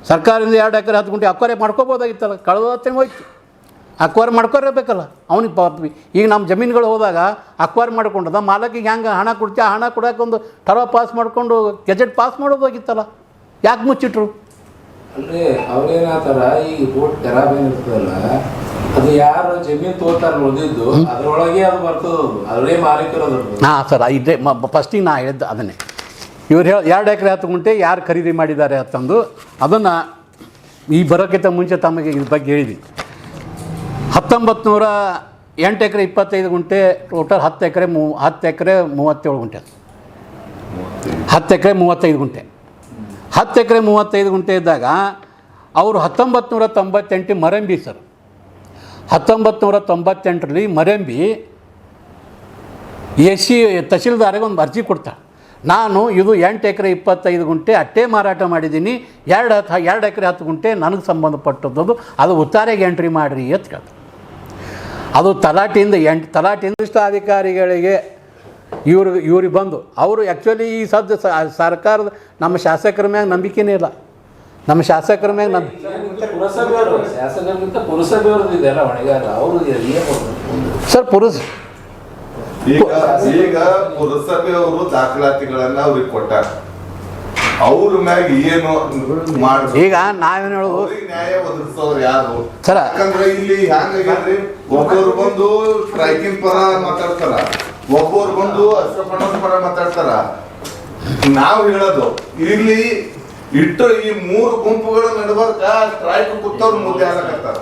ಸರ್ಕಾರದಿಂದ ಎರಡು ಎಕರೆ ಹತ್ತು ಗುಂಟೆ ಅಕ್ವರೆ ಮಾಡ್ಕೋಬೋದಾಗಿತ್ತಲ್ಲ ಕಳೆದತ್ತೆ ಹೋಯ್ತು. ಅಕ್ವೈರ್ ಮಾಡ್ಕೊರೇಬೇಕಲ್ಲ ಅವ್ನಿಗೆ ಪಾಪ. ಈಗ ನಮ್ಮ ಜಮೀನುಗಳು ಹೋದಾಗ ಅಕ್ವಾರ್ ಮಾಡ್ಕೊಂಡದ ಮಾಲಕಿಗೆ ಹೆಂಗೆ ಹಣ ಕೊಡ್ತೀಯ ಆ ಹಣ ಕೊಡೋಕೆ ಒಂದು ಟರ ಪಾಸ್ ಮಾಡಿಕೊಂಡು ಗೆಜೆಟ್ ಪಾಸ್ ಮಾಡೋದಾಗಿತ್ತಲ್ಲ ಯಾಕೆ ಮುಚ್ಚಿಟ್ರು? ಅಂದರೆ ಅವ್ರೇನಾತಾರ ಈ ಬೋಟ್ ಖರಾಬ್ ಏನಿರ್ತದಲ್ಲ ಅದು ಯಾರು ಜಮೀನ್ ತೋತಾರೆ ಉಳಿದಿದ್ದು ಅದರೊಳಗೆ ಅದು ಬರ್ತದ ಅದು ಮಾಲೀಕರು ಹಾಂ ಸರ್ ಇದೇ ಫಸ್ಟಿಗೆ ನಾ ಹೇಳಿದ್ದು ಅದನ್ನೇ. ಇವ್ರು ಹೇಳಿ ಎರಡು ಎಕರೆ ಹತ್ತು ಗುಂಟೆ ಯಾರು ಖರೀದಿ ಮಾಡಿದ್ದಾರೆ ಅಂತಂದು ಅದನ್ನು ಈ ಬರೋಕ್ಕಿಂತ ಮುಂಚೆ ತಮಗೆ ಇದ್ರ ಬಗ್ಗೆ ಹೇಳಿದ್ವಿ. ಹತ್ತೊಂಬತ್ತು ನೂರ ಎಂಟು ಎಕರೆ ಇಪ್ಪತ್ತೈದು ಗುಂಟೆ, ಟೋಟಲ್ ಹತ್ತು ಎಕರೆ ಮೂ ಹತ್ತು ಎಕರೆ ಮೂವತ್ತೇಳು ಗುಂಟೆ. ಹತ್ತು ಎಕರೆ ಮೂವತ್ತೈದು ಗುಂಟೆ. ಹತ್ತು ಎಕರೆ ಮೂವತ್ತೈದು ಗುಂಟೆ ಇದ್ದಾಗ ಅವರು ಹತ್ತೊಂಬತ್ತು ನೂರ ತೊಂಬತ್ತೆಂಟು ಮರಂಬಿ ಸರ್. ಹತ್ತೊಂಬತ್ತು ನೂರ ತೊಂಬತ್ತೆಂಟರಲ್ಲಿ ಮರಂಬಿ ಎ ಸಿ ತಹಶೀಲ್ದಾರಿಗೆ ಒಂದು ಅರ್ಜಿ ಕೊಡ್ತಾಳೆ ನಾನು ಇದು ಎಂಟು ಎಕರೆ ಇಪ್ಪತ್ತೈದು ಗುಂಟೆ ಅಟ್ಟೆ ಮಾರಾಟ ಮಾಡಿದ್ದೀನಿ ಎರಡು ಹತ್ತು ಎರಡು ಎಕರೆ ಹತ್ತು ಗುಂಟೆ ನನಗೆ ಸಂಬಂಧಪಟ್ಟದ್ದು. ಅದು ಉತ್ತಾರೆಗೆ ಎಂಟ್ರಿ ಮಾಡಿರಿ ಅಂತ ಕೇಳ್ತಾರೆ ಅದು ತಲಾಟಿಯಿಂದ ಎಂಟು ತಲಾಟಿಯಿಂದ ಇಷ್ಟ ಅಧಿಕಾರಿಗಳಿಗೆ ಇವ್ರು ಇವ್ರಿಗೆ ಬಂದು ಅವರು ಆ್ಯಕ್ಚುಲಿ ಈ ಸದ್ಯ ಸರ್ಕಾರದ ನಮ್ಮ ಶಾಸಕರ ಮ್ಯಾಗ ನಂಬಿಕೆನೇ ಇಲ್ಲ. ನಮ್ಮ ಶಾಸಕರ ಮ್ಯಾಗ ನಂಬಿ ಸರ್ ಪುರುಷ ಈಗ ಈಗ ಪುರಸಭೆಯವರು ದಾಖಲಾತಿಗಳನ್ನ ಅವ್ರಿಗೆ ಕೊಟ್ಟಾರ. ಅವ್ರ ಮ್ಯಾಗ ಏನು ಮಾಡ್ಬೇಕು? ಈಗ ನಾವೇನು ಹೇಳೋದು? ನ್ಯಾಯ ಒದಗಿಸೋರು ಯಾರು? ಸರ. ಯಾಕಂದ್ರೆ ಇಲ್ಲಿ ಹ್ಯಾಂಗ್ರಿ ಒಬ್ಬರು ಬಂದು ಸ್ಟ್ರೈಕಿಂಗ್ ಪರ ಮಾತಾಡ್ತಾರ. ಒಬ್ಬರು ಬಂದು ಅಷ್ಟಪಣದ ಪರ ಮಾತಾಡ್ತಾರ. ನಾವು ಹೇಳೋದು ಇಲ್ಲಿ ಇಟ್ಟು ಈ ಮೂರು ಗುಂಪುಗಳ ನಡುವರ್ಕ ಸ್ಟ್ರೈಕ್ ಕೂತವ್ರು ಮುದ್ದೆ ಆಗಕತ್ತಾರ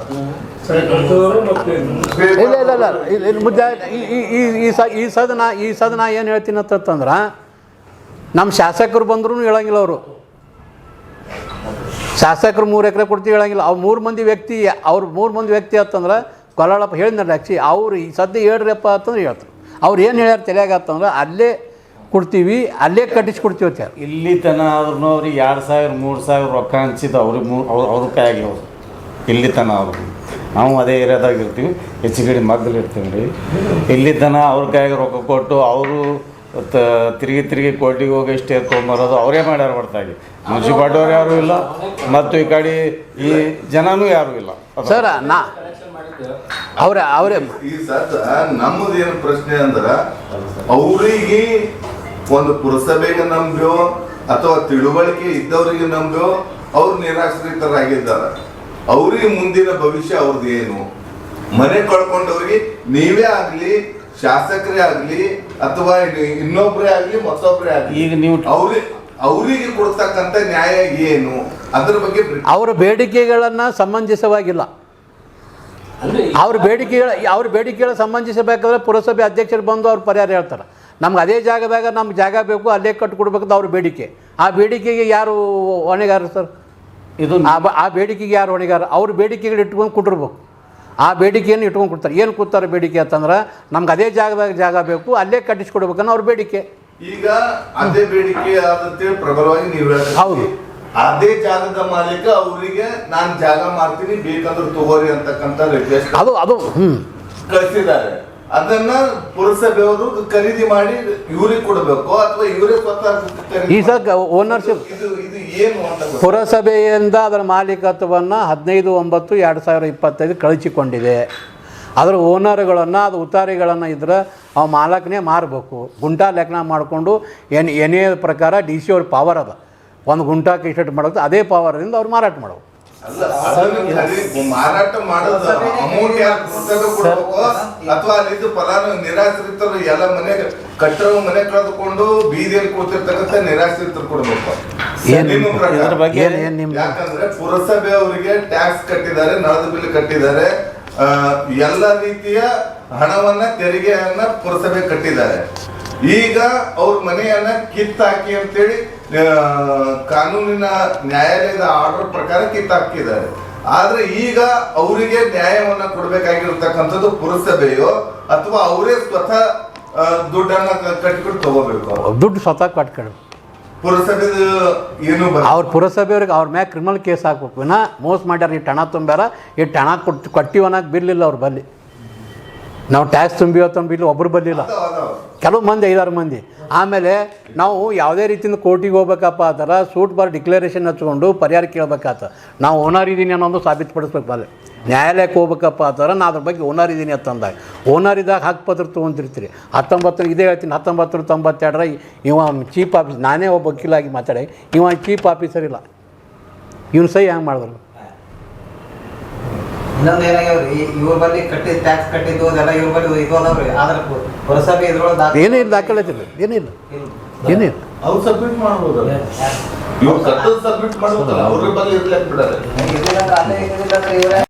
ಇಲ್ಲ ಇಲ್ಲ ಇಲ್ಲ. ಇಲ್ಲಿ ಇಲ್ಲ ಮುದ್ದೆ ಈ- ಈ- ಈ ಈ ಸ ಈ ಸದನ ಈ ಸದನ ಏನು ಹೇಳ್ತೀನಿ ಅಂತಂದ್ರೆ ನಮ್ಮ ಶಾಸಕರು ಬಂದ್ರೂ ಹೇಳಂಗಿಲ್ಲ ಅವರು. ಶಾಸಕರು ಮೂರು ಎಕರೆ ಕೊಡ್ತೀವಿ ಹೇಳಂಗಿಲ್ಲ. ಅವ್ರು ಮೂರು ಮಂದಿ ವ್ಯಕ್ತಿ ಅವ್ರು ಮೂರು ಮಂದಿ ವ್ಯಕ್ತಿ ಅಂತಂದ್ರೆ ಕೊಲಾಳಪ್ಪ ಹೇಳಿದ್ನಲ್ಲ ಆ್ಯಕ್ಚಿ ಅವ್ರು ಈ ಸದ್ಯ ಹೇಳ್ರಪ್ಪ ಅಂತಂದ್ರೆ ಹೇಳ್ತಾರೆ. ಅವ್ರು ಏನು ಹೇಳ್ಯಾರ ತಲೆಯಾಗತ್ತಂದ್ರೆ ಅಲ್ಲೇ ಕೊಡ್ತೀವಿ ಅಲ್ಲೇ ಕಟ್ಟಿಸ್ಕೊಡ್ತೀವಿ ಅಂತ ಹೇಳಿ. ಇಲ್ಲಿ ತನ ಆದ್ರೂ ಅವ್ರಿಗೆ ಎರಡು ಸಾವಿರ ಮೂರು ಸಾವಿರ ರೊಕ್ಕ ಹಂಚಿದ್ದು ಅವ್ರಿಗೆ ಮೂರು ಅವ್ರ ಅವ್ರ ಕೈಯಾಗಿ ಅವರು. ಇಲ್ಲಿ ತನ ಅವರು. ನಾವು ಅದೇ ಏರಿಯಾದಾಗ ಇರ್ತೀವಿ ಹೆಚ್ಚು ಕಡೆ ಮಗ್ಗಲು ಇರ್ತೀವಿ ರೀ. ಇಲ್ಲಿ ತನ ಅವ್ರ ಕೈಯಾಗ ರೊಕ್ಕ ಕೊಟ್ಟು ಅವರು ತಿರುಗಿ ತಿರುಗಿ ಕೋರ್ಟಿಗೆ ಹೋಗಿ ಸ್ಟೇ ತೊಗೊಂಬರೋದು ಅವರೇ ಮಾಡ್ಯಾರ ಹೊರತಾಗಿ ಮುನ್ಸಿಪಾಲ್ಟಿಯವ್ರು ಯಾರೂ ಇಲ್ಲ ಮತ್ತು ಈ ಕಡೆ ಈ ಜನನೂ ಯಾರೂ ಇಲ್ಲ. ಸರ್ ನಾ ಅವರೇ ಅವರೇ ಈ ನಮ್ಮದು ಏನು ಪ್ರಶ್ನೆ ಅಂದ್ರೆ ಅವರಿಗೆ ಒಂದು ಪುರಸಭೆಗೆ ನಂಬ್ಯೋ ಅಥವಾ ತಿಳುವಳಿಕೆ ಇದ್ದವರಿಗೆ ನಂಬ್ಯೋ ಅವ್ರು ನಿರಾಶ್ರಿತರಾಗಿದ್ದಾರೆ. ಅವ್ರಿಗೆ ಮುಂದಿನ ಭವಿಷ್ಯ ಅವ್ರದ್ದು ಏನು ಮನೆ ಕಳ್ಕೊಂಡವ್ರಿಗೆ ನೀವೇ ಆಗ್ಲಿ ಶಾಸಕರೇ ಆಗ್ಲಿ ಅಥವಾ ಇನ್ನೊಬ್ರೇ ಆಗ್ಲಿ ಮತ್ತೊಬ್ರೇ ಆಗ್ಲಿ. ಈಗ ನೀವು ಅವ್ರಿಗೆ ಅವರಿಗೆ ಕೊಡ್ತಕ್ಕಂಥ ನ್ಯಾಯ ಏನು? ಅದ್ರ ಬಗ್ಗೆ ಅವರ ಬೇಡಿಕೆಗಳನ್ನ ಈ- ಅವ್ರ ಬೇಡಿಕೆಗಳ ಅವ್ರ ಬೇಡಿಕೆಗಳ ಸಂಬಂಧಿಸಬೇಕಾದ್ರೆ ಪುರಸಭೆ ಅಧ್ಯಕ್ಷರು ಬಂದು ಅವ್ರು ಪರಿಹಾರ ಹೇಳ್ತಾರೆ. ನಮ್ಗೆ ಅದೇ ಜಾಗದಾಗ ನಮ್ಗೆ ಜಾಗ ಬೇಕು ಅಲ್ಲೇ ಕಟ್ಟಿಕೊಡ್ಬೇಕಂತ ಅವ್ರ ಬೇಡಿಕೆ. ಆ ಬೇಡಿಕೆಗೆ ಯಾರು ಹೊಣೆಗಾರರು ಸರ್? ಇದು ಆ ಬ- ಆ ಬೇಡಿಕೆಗೆ ಯಾರು ಹೊಣೆಗಾರ? ಅವ್ರ ಬೇಡಿಕೆಗಳು ಇಟ್ಕೊಂಡು ಕೊಟ್ಟಿರ್ಬೇಕು ಆ ಬೇಡಿಕೆಯನ್ನು ಇಟ್ಕೊಂಡು ಕೊಡ್ತಾರೆ ಏನು ಕೂತಾರೆ ಬೇಡಿಕೆ ಅಂತಂದ್ರೆ ನಮ್ಗೆ ಅದೇ ಜಾಗದಾಗ ಜಾಗ ಬೇಕು ಅಲ್ಲೇ ಕಟ್ಟಿಸ್ಕೊಡ್ಬೇಕನ್ನೋ ಅವ್ರ ಬೇಡಿಕೆ. ಈಗ ಅದೇ ಬೇಡಿಕೆ ಆದಂತೆ ಪ್ರಬಲವಾಗಿ ನೀವು. ಹೌದು. ಅದೇ ಜಾಗದ ಮಾಲೀಕ ಅವರಿಗೆ ನಾನು ಜಾಗ ಮಾಡ್ತೀನಿ ಬೇಕಂದ್ರೆ ತಗೋರಿ ಅಂತಕ್ಕಂಥ ರಿಕ್ವೆಸ್ಟ್ ಅದು ಅದು ಹ್ಞೂ ಕಳಿಸಿದ್ದಾರೆ. ಅದನ್ನ ಪುರಸಭೆಯವರು ಖರೀದಿ ಮಾಡಿ ಇವರಿಗೆ ಕೊಡಬೇಕು ಅಥವಾ ಇವರೇ ಸ್ವತಃ ಈ ಸರ್ ಓನರ್ಶಿಪ್ ಇದು ಇದು ಏನು ಅಂತ ಪುರಸಭೆಯಿಂದ ಅದರ ಮಾಲೀಕತ್ವವನ್ನು ಹದಿನೈದು ಒಂಬತ್ತು ಎರಡು ಸಾವಿರ ಇಪ್ಪತ್ತೈದು ಕಳಿಸಿಕೊಂಡಿದೆ. ಅದರ ಓನರ್ಗಳನ್ನು ಅದು ಉತ್ತಾರಿಗಳನ್ನು ಇದ್ರೆ ಅವು ಮಾಲಕನೇ ಮಾರಬೇಕು. ಗುಂಟಾ ಲೆಕ್ಕನ ಮಾಡಿಕೊಂಡು ಎನ್ ಎನೇ ಪ್ರಕಾರ ಡಿ ಸಿ ಅವ್ರ ಪವರ್ ಅದ. ಒಂದು ಗುಂಟಾಕ್ಕೆ ಇಷ್ಟು ಮಾಡೋದು ಅದೇ ಪವರಿಂದ ಅವ್ರು ಮಾರಾಟ ಮಾಡೋದು. ಮಾರಾಟ ಮಾಡೋದು ಅಮೌಂಟ್ ಯಾರು ಪುರಸಭೆ ಕೊಡ್ಬೇಕು. ಅಥವಾ ಅಲ್ಲಿದ್ದು ಫಲಾನು ನಿರಾಶ್ರಿತರು ಎಲ್ಲ ಮನೆ ಕಟ್ಟರು ಮನೆ ಕಳೆದುಕೊಂಡು ಬೀದಿಯಲ್ಲಿ ಕೂತಿರ್ತಕ್ಕಂಥ ನಿರಾಶ್ರಿತರು ಕೊಡ್ಬೇಕು. ಯಾಕಂದ್ರೆ ಪುರಸಭೆ ಅವರಿಗೆ ಟ್ಯಾಕ್ಸ್ ಕಟ್ಟಿದ್ದಾರೆ ನಳದ ಬಿಲ್ ಕಟ್ಟಿದ್ದಾರೆ. ಆ, ಎಲ್ಲ ರೀತಿಯ ಹಣವನ್ನ ತೆರಿಗೆಯನ್ನ ಪುರಸಭೆ ಕಟ್ಟಿದ್ದಾರೆ. ಈಗ ಅವ್ರ ಮನೆಯನ್ನ ಕಿತ್ತಾಕಿ ಅಂತೇಳಿ ಕಾನೂನಿನ ನ್ಯಾಯಾಲಯದ ಆರ್ಡರ್ ಪ್ರಕಾರ ಕಿತ್ತಾಕಿದ್ದಾರೆ ಆದ್ರೆ ಈಗ ಅವರಿಗೆ ನ್ಯಾಯವನ್ನ ಕೊಡ್ಬೇಕಾಗಿರತಕ್ಕಂಥದ್ದು ಪುರಸಭೆಯೋ ಅಥವಾ ಅವರೇ ಸ್ವತಃ ದುಡ್ಡನ್ನ ಕಟ್ಕೊಂಡು ತಗೋಬೇಕು ದುಡ್ಡು ಸ್ವತಃ ಕಟ್ಕೊಂಡು. ಪುರಸಭೆ ಏನು ಅವ್ರ ಪುರಸಭೆಯವ್ರಿಗೆ ಅವ್ರ ಮ್ಯಾಗ ಕ್ರಿಮಿನಲ್ ಕೇಸ್ ಹಾಕ್ಬೇಕು. ವಿನ ಮೋಸ ಮಾಡ್ಯಾರ ಈ ಟಣ ತುಂಬ್ಯಾರ ಈ ಟಣ ಕೊಟ್ಟು ಕೊಟ್ಟಿವನಾಗ ಬಿರ್ಲಿಲ್ಲ ಅವ್ರ ಬಲ್ಲಿ. ನಾವು ಟ್ಯಾಕ್ಸ್ ತುಂಬಿವತ್ತ ಬಿಲ್ ಒಬ್ಬರು ಅದಾವ. ಕೆಲವು ಮಂದಿ ಐದಾರು ಮಂದಿ. ಆಮೇಲೆ ನಾವು ಯಾವುದೇ ರೀತಿಯಿಂದ ಕೋರ್ಟಿಗೆ ಹೋಗ್ಬೇಕಪ್ಪ ಅದರ ಸೂಟ್ ಬಾರ್ ಡಿಕ್ಲರೇಷನ್ ಹಚ್ಕೊಂಡು ಪರಿಹಾರ ಕೇಳಬೇಕಾತ. ನಾವು ಓನರ್ ಇದ್ದೀನಿ ಅನ್ನೋದು ಸಾಬೀತುಪಡಿಸ್ಬೇಕು ಅಲ್ಲಿ ನ್ಯಾಯಾಲಯಕ್ಕೆ ಹೋಗ್ಬೇಕಪ್ಪ ಆತರ ನಾ ಅದ್ರ ಬಗ್ಗೆ ಓನರ್ ಇದ್ದೀನಿ ಅಂತಂದಾಗ ಓನರ್ ಇದ್ದಾಗ ಪತ್ರ ತೊಗೊಂತಿರ್ತೀರಿ ಹತ್ತೊಂಬತ್ತು ಇದೇ ಹೇಳ್ತೀನಿ ಹತ್ತೊಂಬತ್ತು ತೊಂಬತ್ತೆರಡರ ಇವ ಚೀಫ್ ಆಫೀಸ್ ನಾನೇ ಒಬ್ಬ ವಕೀಲಾಗಿ ಮಾತಾಡಿ ಇವ ಚೀಫ್ ಆಫೀಸರ್ ಇಲ್ಲ. ಇವನು ಸಹಿ ಹ್ಯಾಂಗೆ ಮಾಡಿದ್ರು ಇನ್ನೊಂದು ಏನಾಗ್ಯಾವ್ರಿ ಇವ್ರ ಬಲ್ಲಿ ಕಟ್ಟಿದ ಟ್ಯಾಕ್ಸ್ ಕಟ್ಟಿದ್ದು ಅದೆಲ್ಲ ಇವ್ರ ಬಲ್ಲಿ ಇದು ಅದಾವ್ರಿ ಆದ್ರೆ ಪುರಸಭೆ ಇದ್ರೊಳಗೆ ದಾಖಲೆ ಏನೇ ಇಲ್ಲ ಏನಿಲ್ಲ ಏನಿಲ್ಲ ಅವ್ರು ಸಬ್ಮಿಟ್ ಮಾಡ್ಬೋದಲ್ಲ? ಇವ್ರು ಕಟ್ಟದ್ ಸಬ್ಮಿಟ್ ಮಾಡ್ಬೋದಲ್ಲ? ಅವ್ರ ಬಲ್ಲಿ ಇರ್ಲಿಕ್ಕೆ ಬಿಡಲ್ಲ